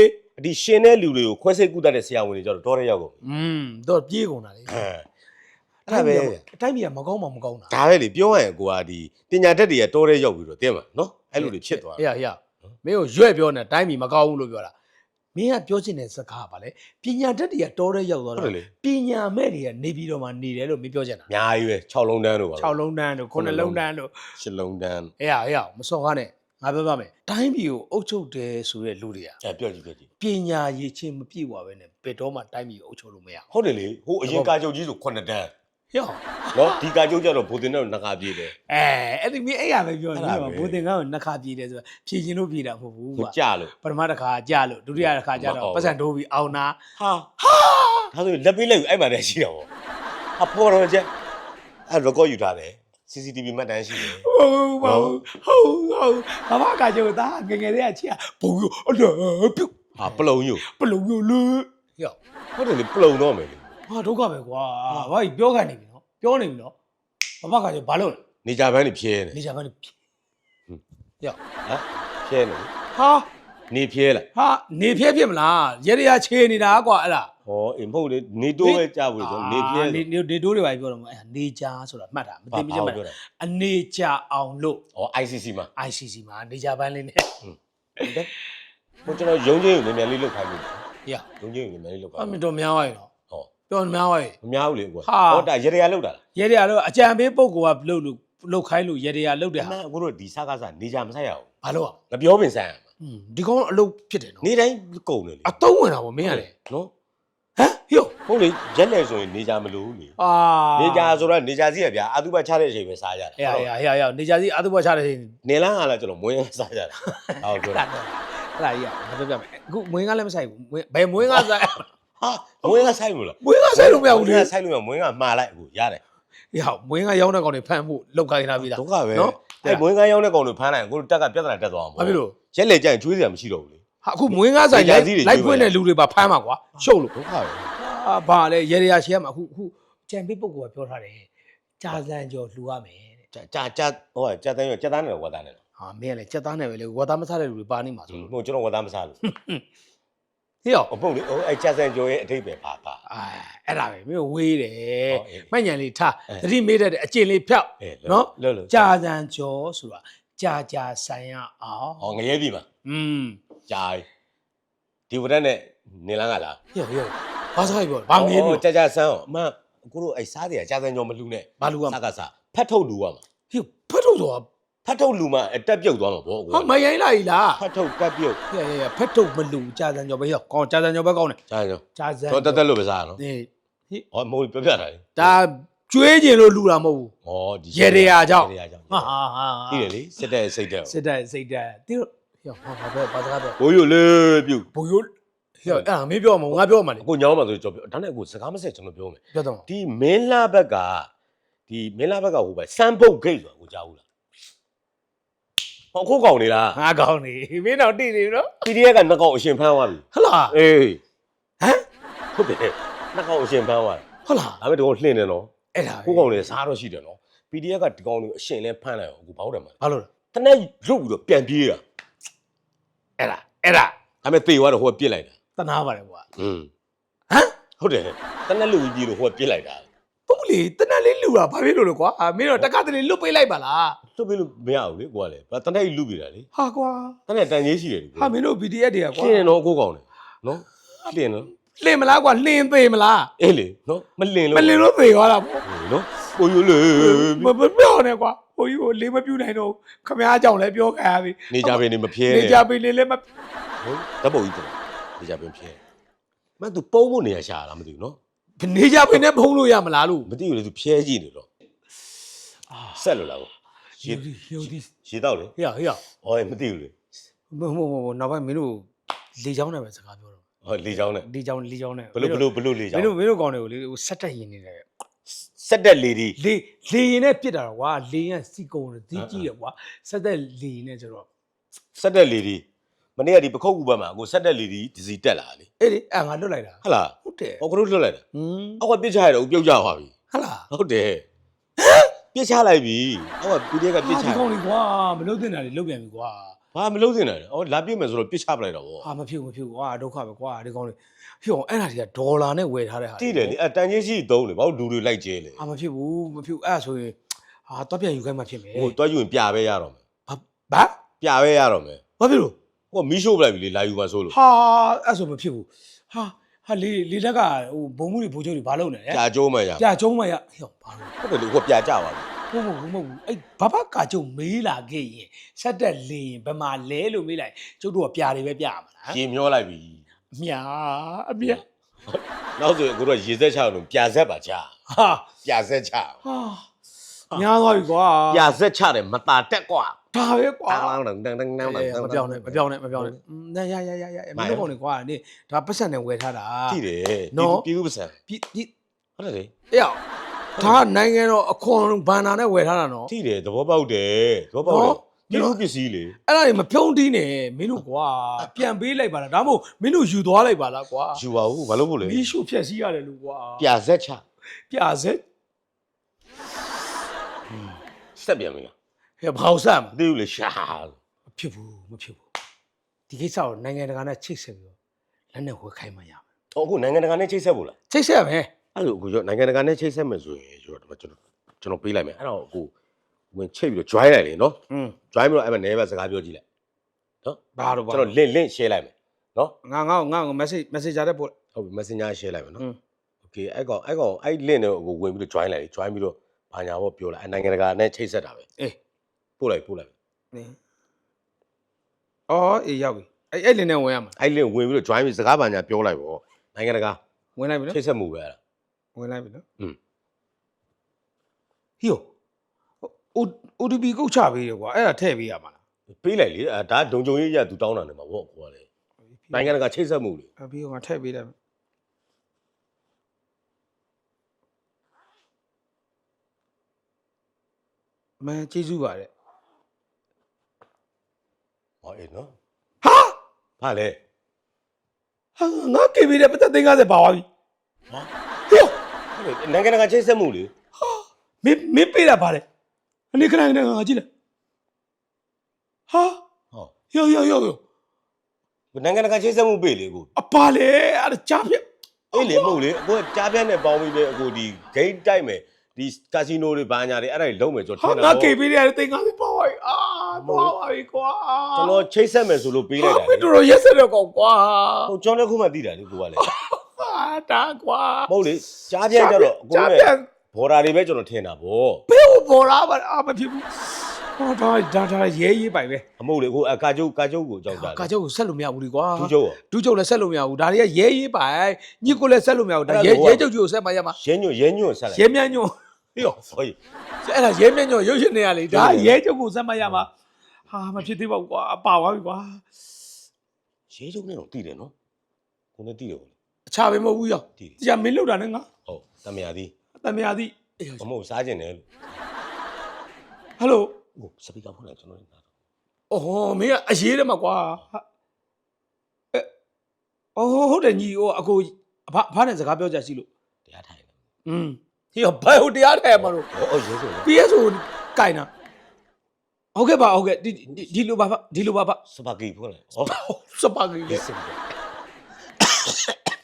Speaker 2: ဒီရှင်တဲ့လူတွေကိုခွဲစိတ်ကုသတဲ့ဆရာဝန်တွေကြတော့တော်ရဲရောက်ကုန်ပြီ
Speaker 1: อืมတော့ပြေးကုန်တာလေ
Speaker 2: အဲအဲ့ဒါပဲ
Speaker 1: အတိုင်းပြည်ကမကောင်းမှမကောင်းတာ
Speaker 2: ဒါပဲလေပြောရရင်ကိုကဒီပညာတတ်တွေကတော်တဲ့ရောက်ပြီးတော့တင်မှာနော်အဲ့လိုတွေဖြစ်သွား
Speaker 1: ဟေ့ဟေ့မင်းကိုရွက်ပြောနေတိုင်းပြည်မကောင်းဘူးလို့ပြောတာ မင်းကပြောချင်တဲ့စကားကဗာလေပညာတတ်တွေကတော်တဲ့ရောက်သွား
Speaker 2: ဟုတ်တယ်
Speaker 1: တော့
Speaker 2: လေ
Speaker 1: ပညာမဲ့တွေကနေပြီးတော့မှနေတယ်လို့မင်းပြောချင်တာ
Speaker 2: အများကြီးပဲ6လုံးတန်းတို့ပါ
Speaker 1: 6လုံးတန်းတို့9လုံးတန်းတို့
Speaker 2: 6လုံးတန်း
Speaker 1: အေးဟေ့မစော်ကားနဲ့ငါပြောပါမယ်တိုင်းပြည်ကိုအုပ်ချုပ်တယ်ဆိုတဲ့လူတွေက
Speaker 2: အဲ့ပြောကြည့်ပြောကြည့်
Speaker 1: ပညာရည်ချင်းမပြည့်ဝပဲနဲ့ဘယ်တော့မှတိုင်းပြည်ကိုအုပ်ချုပ်လို့မရဘူး
Speaker 2: ဟုတ်တယ်လေဟိုအရင်ကာချုပ်ကြီးဆို9တန်း
Speaker 1: ဟေ့
Speaker 2: နော်ဒီကာချုပ်ကျတော့ဘိုတင်နဲ့နှခါပြေးတယ်
Speaker 1: အဲအဲ့ဒီမင်းအဲ့ရပဲပြောနေ
Speaker 2: အဲ့ဒါ
Speaker 1: မှာ
Speaker 2: ပဲ
Speaker 1: ဘိုးတင်ကားကိုနှစ်ခါပြေးတယ်ဆိုတာဖြည့်ချင်းလို့ပြေးတာမဟုတ်ဘူး
Speaker 2: ဟို
Speaker 1: ကွာ
Speaker 2: ကြလို့
Speaker 1: ပထမတစ်ခါကြာလို့ဒုတိယတစ်ခါကြာ
Speaker 2: မဟုတ်
Speaker 1: တော့ပတ်စံတိုးပြီးအောင်နာ
Speaker 2: ဟာဟာဒါဆိုလက်ပေးလိုက်အဲ့မှာတည်းရှိတော့အဖော်တော့ချက်အဲ့ record ယူထားတယ် CCTV မှတ်တမ်းရှိတယ်
Speaker 1: ဟုတ်ပါဘူးဟုတ်ဟုတ်ဘာမှကကြောတာငယ်ငယ်လေးကချီဘုံရောအလောပြုတ်
Speaker 2: ဟာပလုံယူ
Speaker 1: ပလုံမျိုးလေယော
Speaker 2: ဟုတ်တယ်လေပလုံတော့မယ်လေ
Speaker 1: ဟာဒုက္ခပဲကွာဘာကြီးပြောခံနေပြီနော်ပြောနေပြီနော်ဘာမှကကြောဘာလို့လဲ
Speaker 2: နေကြပန်းနေဖြဲနေ
Speaker 1: နေကြပါနဲ့ယော
Speaker 2: ဟမ်ဖြဲနေလေ
Speaker 1: ဟာ
Speaker 2: နေဖြဲလား
Speaker 1: ဟာနေဖြဲဖြစ်မလားရေရချေနေတာကွာအဲ့ဒါ
Speaker 2: ဟောအေးမဟုတ်လေနေတိုးပဲကြာဘူးဆိုနေဖြဲ
Speaker 1: နေနေနေတိုးတွေပါပြောတော့မအဲ့နေကြဆိုတာမှတ်တာမသိမချက်မှတ်
Speaker 2: ပြောတာ
Speaker 1: အနေကြအောင်လို့
Speaker 2: ဟော ICC မှာ
Speaker 1: ICC မှာနေကြပန်းလေးနဲ့
Speaker 2: ဟုတ်တယ်ဟိုကျွန်တော်ရုံးချင်းကိုမြန်မြန်လေးလောက်ခိုင်းလို့
Speaker 1: ရ
Speaker 2: ရုံးချင်းကိုမြန်မြန်လေးလောက်ခို
Speaker 1: အ
Speaker 2: င်း
Speaker 1: မတော်များပါရဲ့နော်
Speaker 2: ဟော
Speaker 1: ပြောများပါရဲ့
Speaker 2: မများဘူးလေကွာ
Speaker 1: ဟာ
Speaker 2: ဟောဒါရေရရလောက်တာလား
Speaker 1: ရေရတော့အကြံပေးပုဂ္ဂိုလ်ကလှုပ်လို့လှုပ်ခိုင်းလို့ရေရလှုပ်တယ်
Speaker 2: အ
Speaker 1: ဟာ
Speaker 2: မှန်အခုတို့ဒီစားကားစားနေကြမဆိုင်ရအောင်
Speaker 1: ဘာလို့อ่ะ
Speaker 2: ငပြောပင်ဆိုင်ရမှာ
Speaker 1: ဒီကောင်အလုပ်ဖြစ်တယ်နော်
Speaker 2: နေတိုင်းကုန်တယ်လေ
Speaker 1: အတုံးဝင်တာဗောမင်းရတယ်
Speaker 2: နော်
Speaker 1: ဟမ်ဟို
Speaker 2: ဟုတ်လေရက်လေဆိုရင်နေကြမလို့လေ
Speaker 1: အာ
Speaker 2: နေကြဆိုတော့နေကြစီရဗျာအတုပချတဲ့အချိန်ပဲစားကြတာ
Speaker 1: အေးအေးအေးအေးနေကြစီအတုပချတဲ့ချိန်
Speaker 2: နေလန်းကလည်းကျွန်တော်မွေးစားကြတာဟုတ်ပြော
Speaker 1: အဲ့
Speaker 2: တာ
Speaker 1: ဒါအဲ့ဒါကြီးอ่ะမပြောပြမယ်အခုမွေးကားလည်းမဆိုင်ဘူးမွေးဘယ်မွေးကားဆိုင်
Speaker 2: ဟာမွေးကဆိုင်မလား
Speaker 1: မွေးကားဆိုင်လို့မရဘူးလေ
Speaker 2: မွေးကဆိုင်လို့မရမွေးကမှားလိုက်အခုရတယ်
Speaker 1: ဟောမွေးကားရောင်းတဲ့ကောင်တွေဖမ်းဖို့လောက်ခိုင်းထားပြီးသား
Speaker 2: ဒုက္ခပဲ
Speaker 1: နော်
Speaker 2: အဲ့မွေးကန်းရောက်တဲ့ကောင်တွေဖမ်းလိုက်ကိုတက်ကပြဿနာတက်သွားအောင်
Speaker 1: ဘာဖြစ်လို့
Speaker 2: ရက်လေကြရင်ချွေးစရာမရှိတော့ဘူးလေ
Speaker 1: ဟာအခုမွေးကားဆိုင်
Speaker 2: နေ
Speaker 1: လို
Speaker 2: ကြ
Speaker 1: က်
Speaker 2: စီတွေ
Speaker 1: လိုက်ဖွင့်တဲ့လူတွေပါဖမ်းမှာကွာရှုပ်လို့
Speaker 2: ဒုက္ခပဲ
Speaker 1: အာဘာလဲရေရရှဲမှာအခုအခုကြံပေးပုဂ္ဂိုလ်ကပြောထားတယ်ကြာစံကျော်လှူရမယ်တဲ့
Speaker 2: ကြာကြာကြာဟိုကကြာတန်းရောကြာတန်းနဲ့ဝတ်သားနဲ့
Speaker 1: ဟာမင်းကလည်းစက်သားနဲ့ပဲလေဝတ်သားမစားတဲ့လူတွေပါနေမှာဆိုလို့
Speaker 2: ဟိုကျွန်တော်ဝတ်သားမစားလို့
Speaker 1: ဟေ့ရော
Speaker 2: ဟိုပုတ်လေဟိုအဲ့ကြာစံကျော်ရဲ့အထိပ္ပယ်ပါပါ
Speaker 1: အာအဲ့ဒါပဲမင်းဝေးတယ်
Speaker 2: ဟုတ်အေး
Speaker 1: မှတ်ညံလေးထား
Speaker 2: အဲ
Speaker 1: သတိမေးတတ်တဲ့အကျင့်လေးဖြောက်
Speaker 2: အေး
Speaker 1: နော်
Speaker 2: လောလော
Speaker 1: ကြာစံကျော်ဆိုတာကြာကြာဆိုင်ရအောင်
Speaker 2: ဟောငရဲပြီမှာ
Speaker 1: อืม
Speaker 2: ကြာဒီဝရက်နဲ့နေလန်းကလား
Speaker 1: ဟေ့ဟေ့ဘာစားပြောဘာငေးလို့
Speaker 2: ကြာကြာဆန်းအောင်အမှန်ကိုတို့အဲ့စားတယ်ကြာစံကျော်မလူနဲ့
Speaker 1: ဘာလူက
Speaker 2: စားကစားဖတ်ထုတ်လူရမှာ
Speaker 1: ဟေ့ဖတ်ထုတ်တော့
Speaker 2: ဖတ်ထုတ်လူမှအတက်ပြုတ်သွားမှာဗောကို
Speaker 1: ဟာမရိုင်းလိုက်လား
Speaker 2: ဖတ်ထုတ်တက်ပြုတ်
Speaker 1: ဟေ့ဟေ့ဟေ့ဖတ်ထုတ်မလူကြာစံကျော်ပဲဟေ့ကောင်းကြာစံကျော်ပဲကောင်းတယ်
Speaker 2: ကြာစံ
Speaker 1: ကြာစံ
Speaker 2: တော့တက်တက်လို့ပဲစားရနော်
Speaker 1: ဒီ
Speaker 2: ဟောမဟုတ်ဘူးပြောပြတာလေ
Speaker 1: ဒါကျွေးကျင်လို့လူတာမဟုတ်ဘူး
Speaker 2: ဟောဒီ
Speaker 1: ရေရရာကြောင့်
Speaker 2: ရေရရာကြောင့်
Speaker 1: ဟာဟာဟာ
Speaker 2: သိတယ်လေစစ်တဲ့စိတ်တဲ့
Speaker 1: စစ်တပ်စိတ်တက်တိတော့ဟေ့ဟာဘာပဲဘာစကားပြော
Speaker 2: ဘိုးရလေပြုတ်
Speaker 1: ဘိုလ်ရိုးဟေ့အဲ့ဒါမင်းပြောမှာငါပြောမှာလေ
Speaker 2: ကိုညောင်းမှာဆိုကြောပြောဒါနဲ့ကိုစကားမဆက်ကျွန်တော်ပြောမယ်
Speaker 1: ပြောတော့
Speaker 2: ဒီမင်းလာဘက်ကဒီမင်းလာဘက်ကဟိုပဲစမ်းပုတ်ဂိတ်ဆိုတာကိုကြားဘူးလား ဟောခုကောင်နေလား
Speaker 1: ငါကောင်းနေမင်းတော့တိနေနော်
Speaker 2: PDF ကနှစ်ကောင်အရှင်ဖမ်းသွားပြီ
Speaker 1: ဟလာ
Speaker 2: အေး
Speaker 1: ဟမ်
Speaker 2: ဟုတ်တယ်နှစ်ကောင်အရှင်ဖမ်းသွားတယ်
Speaker 1: ဟလာ
Speaker 2: ဒါပေမဲ့ဒီကောင်လှင့်တယ်နော်
Speaker 1: အဲ့ဒါ
Speaker 2: ခုကောင်နေစားတော့ရှိတယ်နော် PDF ကဒီကောင်ကိုအရှင်လဲဖမ်းလိုက်အောင်အခုဘောက်တယ်မှာ
Speaker 1: ဘာလို့
Speaker 2: တနေ့ရုပ်ပြီးတော့ပြန်ပြေးတာ
Speaker 1: အဲ့ဒါအဲ့ဒါ
Speaker 2: ဒါပေမဲ့တေသွားတော့ဟိုကပြစ်လိုက်တာ
Speaker 1: တနာပါတယ်ကွာ
Speaker 2: อืม
Speaker 1: ဟမ်
Speaker 2: ဟုတ်တယ်တနေ့လူကြီးလို့ဟိုကပြစ်လိုက်တာ
Speaker 1: ဟုတ်လေတနက် လေးလူတာဘာဖြစ်လို့လဲကွာအာမင်းတော့တက္ကသလေးလွတ်ပေးလိုက်ပါလား
Speaker 2: လွတ်ပြီးလို့မရဘူးလေကိုကလည်းဘာတနေ့လူပြီးတာလေ
Speaker 1: ဟာကွာ
Speaker 2: တနေ့တန်ကြီးရှိတယ်လေ
Speaker 1: ဟာမင်းတို့ BDS တွေကကွာ
Speaker 2: လှင့်တော့ကိုကောင်လေနော်လှင့်နော်
Speaker 1: လင်မလားကွာလင်သေးမလား
Speaker 2: အေးလေနော်မလှင့်လို့
Speaker 1: မလင်လို့သေသွားတာပေါ့
Speaker 2: နော်ကိုယူလေ
Speaker 1: မမပြောနဲ့ကွာဟိုကြီးကိုလေးမပြူနိုင်တော့ခမည်းအကြောင့်လည်းပြောခံရပြီ
Speaker 2: နေကြပင်နေမဖြဲ
Speaker 1: နေကြပြီလေလည်းမ
Speaker 2: ဟုတ်ဓာတ်ပုံကြီးတယ်နေကြပင်ဖြဲမသူပုံဖို့နေရရှာလားမသိဘူးနော်
Speaker 1: နေကြပြီနဲ့ဖုံးလို့ရမလားလို့
Speaker 2: မသိဘူးလေသူဖြဲကြည့်နေတော့ဆက်လို့လားကိုရေ
Speaker 1: ယုံဒီ
Speaker 2: ရေတော့လေ
Speaker 1: ဟေ့ဟေ့
Speaker 2: ဟောမသိဘူးလေ
Speaker 1: မဟုတ်မဟုတ်နောက်ပိုင်းမင်းတို့လေချောင်းနဲ့ပဲစကားပြောတော့
Speaker 2: ဟောလေချောင်းနဲ့
Speaker 1: လေချောင်းလေချောင်းနဲ့
Speaker 2: ဘလို့ဘလို့ဘလို့လေချော
Speaker 1: မင်း
Speaker 2: င်း
Speaker 1: တို့မင်းတို့ကောင်းတွေကိုလေဟိုဆက်တက်ရင်နေတယ်
Speaker 2: ဆက်တက်လေဒီ
Speaker 1: လေလေရင်နဲ့ပြစ်တာတော့ကွာလေရင်ကစီကုံတယ်ဒီကြည့်တယ်ကွာဆက်တက်လေရင်နဲ့ဆိုတော့
Speaker 2: ဆက်တက်လေဒီမ နေ့ကဒီပခုတ်ကူဘက်မှာကိုဆက်တက်လေဒီဒီစီတက်လာလေ
Speaker 1: အေးလေအဲ့ငါလွတ်လိုက်တာ
Speaker 2: ဟုတ်လား
Speaker 1: ဟုတ်တယ်
Speaker 2: ဟောကတို့လွတ်လိုက်တာ
Speaker 1: ဟွန်း
Speaker 2: အောက်ကပြစ်ချရတော့ပြုတ်ကြသွားပြီ
Speaker 1: ဟလာ
Speaker 2: ဟုတ်တယ်ပြစ်ချလိုက်ပြီအောက်က PDF ကပြစ်ချ
Speaker 1: ဒီကောင်းလေးကွာမလုပ်တင်တာလေလုပ်ပြန်ပြီကွာ
Speaker 2: ဘာမလုပ်စင်တယ်ဩလာပြစ်မယ်ဆိုတော့ပြစ်ချပလိုက်တော့ဗော
Speaker 1: ဟာမဖြစ်ဘူးမဖြစ်ဘူးကွာဒုက္ခပဲကွာဒီကောင်းလေးဖြစ်အောင်အဲ့ဒါတွေကဒေါ်လာနဲ့ဝယ်ထားတဲ့ဟာ
Speaker 2: တိတယ်လေအတန်ချင်းရှိသုံးလေဘာလို့လူတွေလိုက်ကျဲလေ
Speaker 1: ဟာမဖြစ်ဘူးမဖြစ်ဘူးအဲ့ဒါဆိုရင်ဟာတော့ပြန်ယူခိုင်းမှဖြစ်မယ်
Speaker 2: ဟိုတွားယူရင်ပြပဲရတော့မယ်
Speaker 1: ဘာဘာ
Speaker 2: ပြပဲရတော့မယ်
Speaker 1: ဘာဖြစ်လို့
Speaker 2: ဟိုမီးရှို့ပလိုက်ပြီလေလာယူပါဆိုလို့
Speaker 1: ဟာအဲ့ဆိုမဖြစ်ဘူးဟာဟာလေလေလက်ကဟိုဘုံမှုတွေဘိုးချုပ်တွေဘာလုပ်နေလဲ
Speaker 2: ပြကျုံးမှရ
Speaker 1: ပြကျုံးမရဟေ့ဘာလို့
Speaker 2: ဟုတ်တယ်လေဟိုပြကြပါပြီ
Speaker 1: မဟုတ်ဘူးမဟုတ်ဘူးအဲ့ဘာဘာကာကျုံမေးလာခဲ့ရင်ဆက်တက်လင်းဘယ်မှာလဲလို့မေးလိုက်ကျုပ်တို့ကပြာတွေပဲပြရမှာလား
Speaker 2: ရေမျောလိုက်ပြီ
Speaker 1: အမြာအမြာ
Speaker 2: နောက်ဆိုရင်ကိုတို့ကရေဆက်ချအောင်လို့ပြဆက်ပါချာ
Speaker 1: ဟာ
Speaker 2: ပြဆက်ချ
Speaker 1: ဟာညားသွားပြီကွာ
Speaker 2: ပြဆက်ချတယ်မတာတက်ကွာ
Speaker 1: ဒါပဲကွာ
Speaker 2: တန်းတန်းတန်းတန်းတန်း
Speaker 1: အေးမပြောင်းနဲ့မပြောင်းနဲ့မပြောင်းနဲ့อืมရရရရရမင်းတို့ကောင်တွေကွာနေဒါပတ်စံနဲ့ဝယ်ထားတာ
Speaker 2: ကြည့်တယ်
Speaker 1: နော်
Speaker 2: ပြည်သူပစံ
Speaker 1: ပြပြ
Speaker 2: ဟုတ်တယ်လေ
Speaker 1: အေးဒါနိုင်ငံတော်အခွန်ဘန်နာနဲ့ဝယ်ထားတာနော်
Speaker 2: ကြည့်တယ်သဘောပေါက်တယ်သဘောပေါက်တယ်
Speaker 1: နော်
Speaker 2: ပြည်သူပစ္စည်းလေ
Speaker 1: အဲ့ဒါတွေမဖြုံးတီးနဲ့မင်းတို့ကွာပြန်ပေးလိုက်ပါလားဒါမှမဟုတ်မင်းတို့ယူသွားလိုက်ပါလားကွာ
Speaker 2: ယူပါဦးဘာလို့ဖို့လဲ
Speaker 1: မီးရှို့ဖြက်စီးရတယ်လို့ကွာ
Speaker 2: ပြဆက်ချ
Speaker 1: ပြစက်
Speaker 2: စက်ပြန်ပြီလား
Speaker 1: ဟဲ့ဘာလို့စမ်း
Speaker 2: မသိဘူးလေရှာ
Speaker 1: မဖြစ်ဘူးမဖြစ်ဘူးဒီကိစ္စကိုနိုင်ငံတကာနဲ့ချိတ်ဆက်ပြီးတော့လက်နဲ့ဝယ်ခိုင်းမှရမယ်
Speaker 2: ဟောအခုနိုင်ငံတကာနဲ့ချိတ်ဆက်ဖို့လား
Speaker 1: ချိတ်ဆက်ရမယ်
Speaker 2: အဲ့လိုအခုရောနိုင်ငံတကာနဲ့ချိတ်ဆက်မယ်ဆိုရင်ရောကျွန်တော်ကျွန်တော်ပေးလိုက်မယ်အဲ့တော့အခုဝင်ချိတ်ပြီးတော့ join လိုက်လေနော်
Speaker 1: อืม
Speaker 2: join ပြီးတော့အဲ့မှာနေပဲစကားပြောကြည့်လိုက်နော်
Speaker 1: ဘာလို့ဘာ
Speaker 2: ကျွန်တော် link link share လိုက်မယ်နော်
Speaker 1: ငါငါငါငါ message messenger တဲ့ပို့
Speaker 2: ဟုတ်ပြီ messenger share လိုက်မယ်နော်
Speaker 1: อืม
Speaker 2: okay အဲ့ကောင်အဲ့ကောင်အဲ့ link တွေကိုဝင်ပြီးတော့ join လိုက်လေ join ပြီးတော့ဘာညာပေါ့ပြောလိုက်အဲ့နိုင်ငံတကာနဲ့ချိတ်ဆက်တာပဲ
Speaker 1: အေး
Speaker 2: ပို့လိုက်ပို့လိုက်
Speaker 1: နေအော်အေးရောက်ပြီအဲ့အဲ့လင်းနဲ့ဝင်ရမှာ
Speaker 2: အဲ့ link ဝင်ပြီးတော့ join ပြီးစကားဘာညာပြောလိုက်ပေါ့နိုင်ငံတကာ
Speaker 1: ဝင်လိုက်ပြီနော်
Speaker 2: ချိတ်ဆက်မှုပဲအဲ့ဒါ
Speaker 1: ဝင်လိုက်ပြီနော်
Speaker 2: อืม
Speaker 1: ဟီယို OTP ကုတ်ချပေးတယ်ကွာအဲ့ဒါထည့်ပေးရမှာလား
Speaker 2: ပေးလိုက်လေအဲ့ဒါဒုံကြုံရေးရသူတောင်းတာနေမှာပေါ့ကိုကလေနိုင်ငံတကာချိတ်ဆက်မှုလေ
Speaker 1: အပြီးတော့ငါထည့်ပေးတယ်မန်ကျေးဇူးပါတယ်
Speaker 2: ဟောအေးနော်
Speaker 1: ဟာ
Speaker 2: ဘာလဲ
Speaker 1: ဟာငါကေပေးတယ်ပတ်သက်350ပါသွားပြီဟေး
Speaker 2: ဟုတ်လေနိုင်ငံတကာချိတ်ဆက်မှုလေ
Speaker 1: မင်းမင်းပေးတာပါတယ်အနေခဏခဏငါကြည့်လိုက်ဟာ
Speaker 2: ဟော
Speaker 1: ယောယောယောယော
Speaker 2: နိုင်ငံတကာချိတ်ဆက်မှုပေးလေကို
Speaker 1: အပါလေအဲ့ဒါကြားပြက်
Speaker 2: အေးလေမဟုတ်လေအခုကကြားပြတ်နဲ့ပေါင်းပြီးပဲအခုဒီ gate တိုက်မယ် ဒီကာစီနိုတွေဘာညာတွေအဲ့ဒါတွေလုံးမယ်ကျွန်တော်
Speaker 1: ဟာ
Speaker 2: ထင်တာ
Speaker 1: ငါ
Speaker 2: ပေါ့
Speaker 1: ကေပေးတယ်350ပါသွားပြီအာသွားပါပြီကွာ
Speaker 2: ကျွန်တော်ချိတ်ဆက်မယ်ဆိုလို့ပေးလိုက်တာ
Speaker 1: ဟာမင်းတို့ရက်စက်တော့ကောကွာ
Speaker 2: ဟုတ်ကျွန်တော်လည်းခုမှသိတာလေကိုကလည်း
Speaker 1: ဟာတာကွာ
Speaker 2: မဟုတ်လေကြားပြတ်ကြတော့အခု
Speaker 1: ကြား
Speaker 2: နဲ့
Speaker 1: ပြက်
Speaker 2: ဘော်ဒါတွေပဲကျွန်တော်ထင်တာဗော
Speaker 1: ဘယ်ကိုပေါ်လာပါလဲအာမဖြစ်ဘူးဟောဒါဒါဒါရဲရေးပိုင်ပဲ
Speaker 2: အမဟုတ်လေအခုအကာကျုပ်ကာကျုပ်ကိုကြောက်တာ
Speaker 1: ကာချုပ်ကိုဆက်လို့မရဘူးလေကွာ
Speaker 2: သူကျုပ်ရော
Speaker 1: ဒူးချုပ်လည်းဆက်လို့မရဘူးဒါတွေကရဲရေးပိုင်ညစ်ကိုလည်းဆက်လို့မရဘူးဒါ
Speaker 2: အဲ့ဒါ
Speaker 1: ရဲ
Speaker 2: တော့
Speaker 1: ရဲချုပ်ကြီးကိုဆက်မှရမှာ
Speaker 2: ရဲညွန့်ရဲညွန့်ဆက်လိုက်
Speaker 1: ရဲမြန်းညွန့်
Speaker 2: ဟေးရောဟေး
Speaker 1: အဲ့ဒါရဲမြန်းညွန့်ရုပ်ရှင်နေရလေဒါ
Speaker 2: ဟုတ်တယ်
Speaker 1: ရဲချုပ်ကိုဆက်မှရမှာဟာမဖြစ်သေးပါဘူးကွာပါသွားပြီကွာ
Speaker 2: ရဲကျုပ်နဲ့တော့တည်တယ်နော်ကိုနဲ့တည်တယ်ကို
Speaker 1: အခြားပဲမဟုတ်ဘူးရော
Speaker 2: တည်တယ်
Speaker 1: တရားမင်းလောက်တာနဲ့ငါ
Speaker 2: ဟုတ်တမယာသည်
Speaker 1: အတမယာသည်အေး
Speaker 2: မမဟုတ်စားကျင်တယ်လို့
Speaker 1: ဟယ်လို
Speaker 2: ဟိုစပီကာဖုန်းလိုက်ကျွန်တော်နေတာ
Speaker 1: အော်မင်းကအရေးတယ်မှာကွာဟာအဲအော်ဟုတ်တယ်ညီဟိုအကိုအဖအဖနဲ့စကားပြောကြစီလို့
Speaker 2: တရားထိုင်တယ်
Speaker 1: อืม ဟေးဘယ်ဟိုတရားထဲမှာလို့
Speaker 2: ဟောအော်ရဲဆိုနော်
Speaker 1: PS ကိုကင်တာဟုတ်ကဲ့ပါဟုတ်ကဲ့ဒီဒီဒီလိုပါပါဒီလိုပါပါ
Speaker 2: စပါဂီဖုန်းလိုက်ဟော
Speaker 1: စပါဂီလေ
Speaker 2: စပီကာ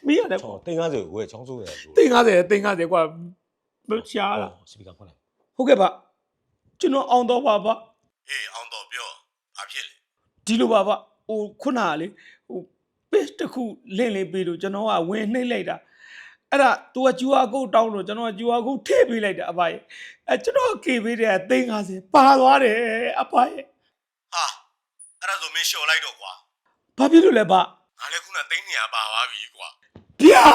Speaker 1: မင်းရတယ်
Speaker 2: ချောင်းတင်50ကိုဝယ်ချောင်းဆိုးရတယ်
Speaker 1: တင်50တင်50กว่าမရှားလား
Speaker 2: စပီကာဖုန်းလိုက်
Speaker 1: ဟုတ်ကဲ့ပါကျွန်တော်အောင်တော့ပါပါ
Speaker 2: အေးအောင်တော့ပြောဘာဖြစ်လဲ
Speaker 1: ဒီလိုပါပါဟိုခုနကလေဟို page တစ်ခုလင့်လေးပေးလို့ကျွန်တော်ကဝင်နှိမ့်လိုက်တာ အဲ့ဒါ तू က QR code တောင်းလို့ကျွန်တော်က QR code ထည့်ပေးလိုက်တာအဖရဲ့အဲကျွန်တော်ကေပေးတယ်သိန်း50ပါသွားတယ်အဖရဲ့
Speaker 2: ဟာအဲ့ဒါဆိုမင်းလျှော်လိုက်တော့ကွာ
Speaker 1: ဘာဖြစ်လို့လဲဗျ
Speaker 2: ငါလည်းခုနသိန်း200ပါသွားပြီကွာ
Speaker 1: ဗျာ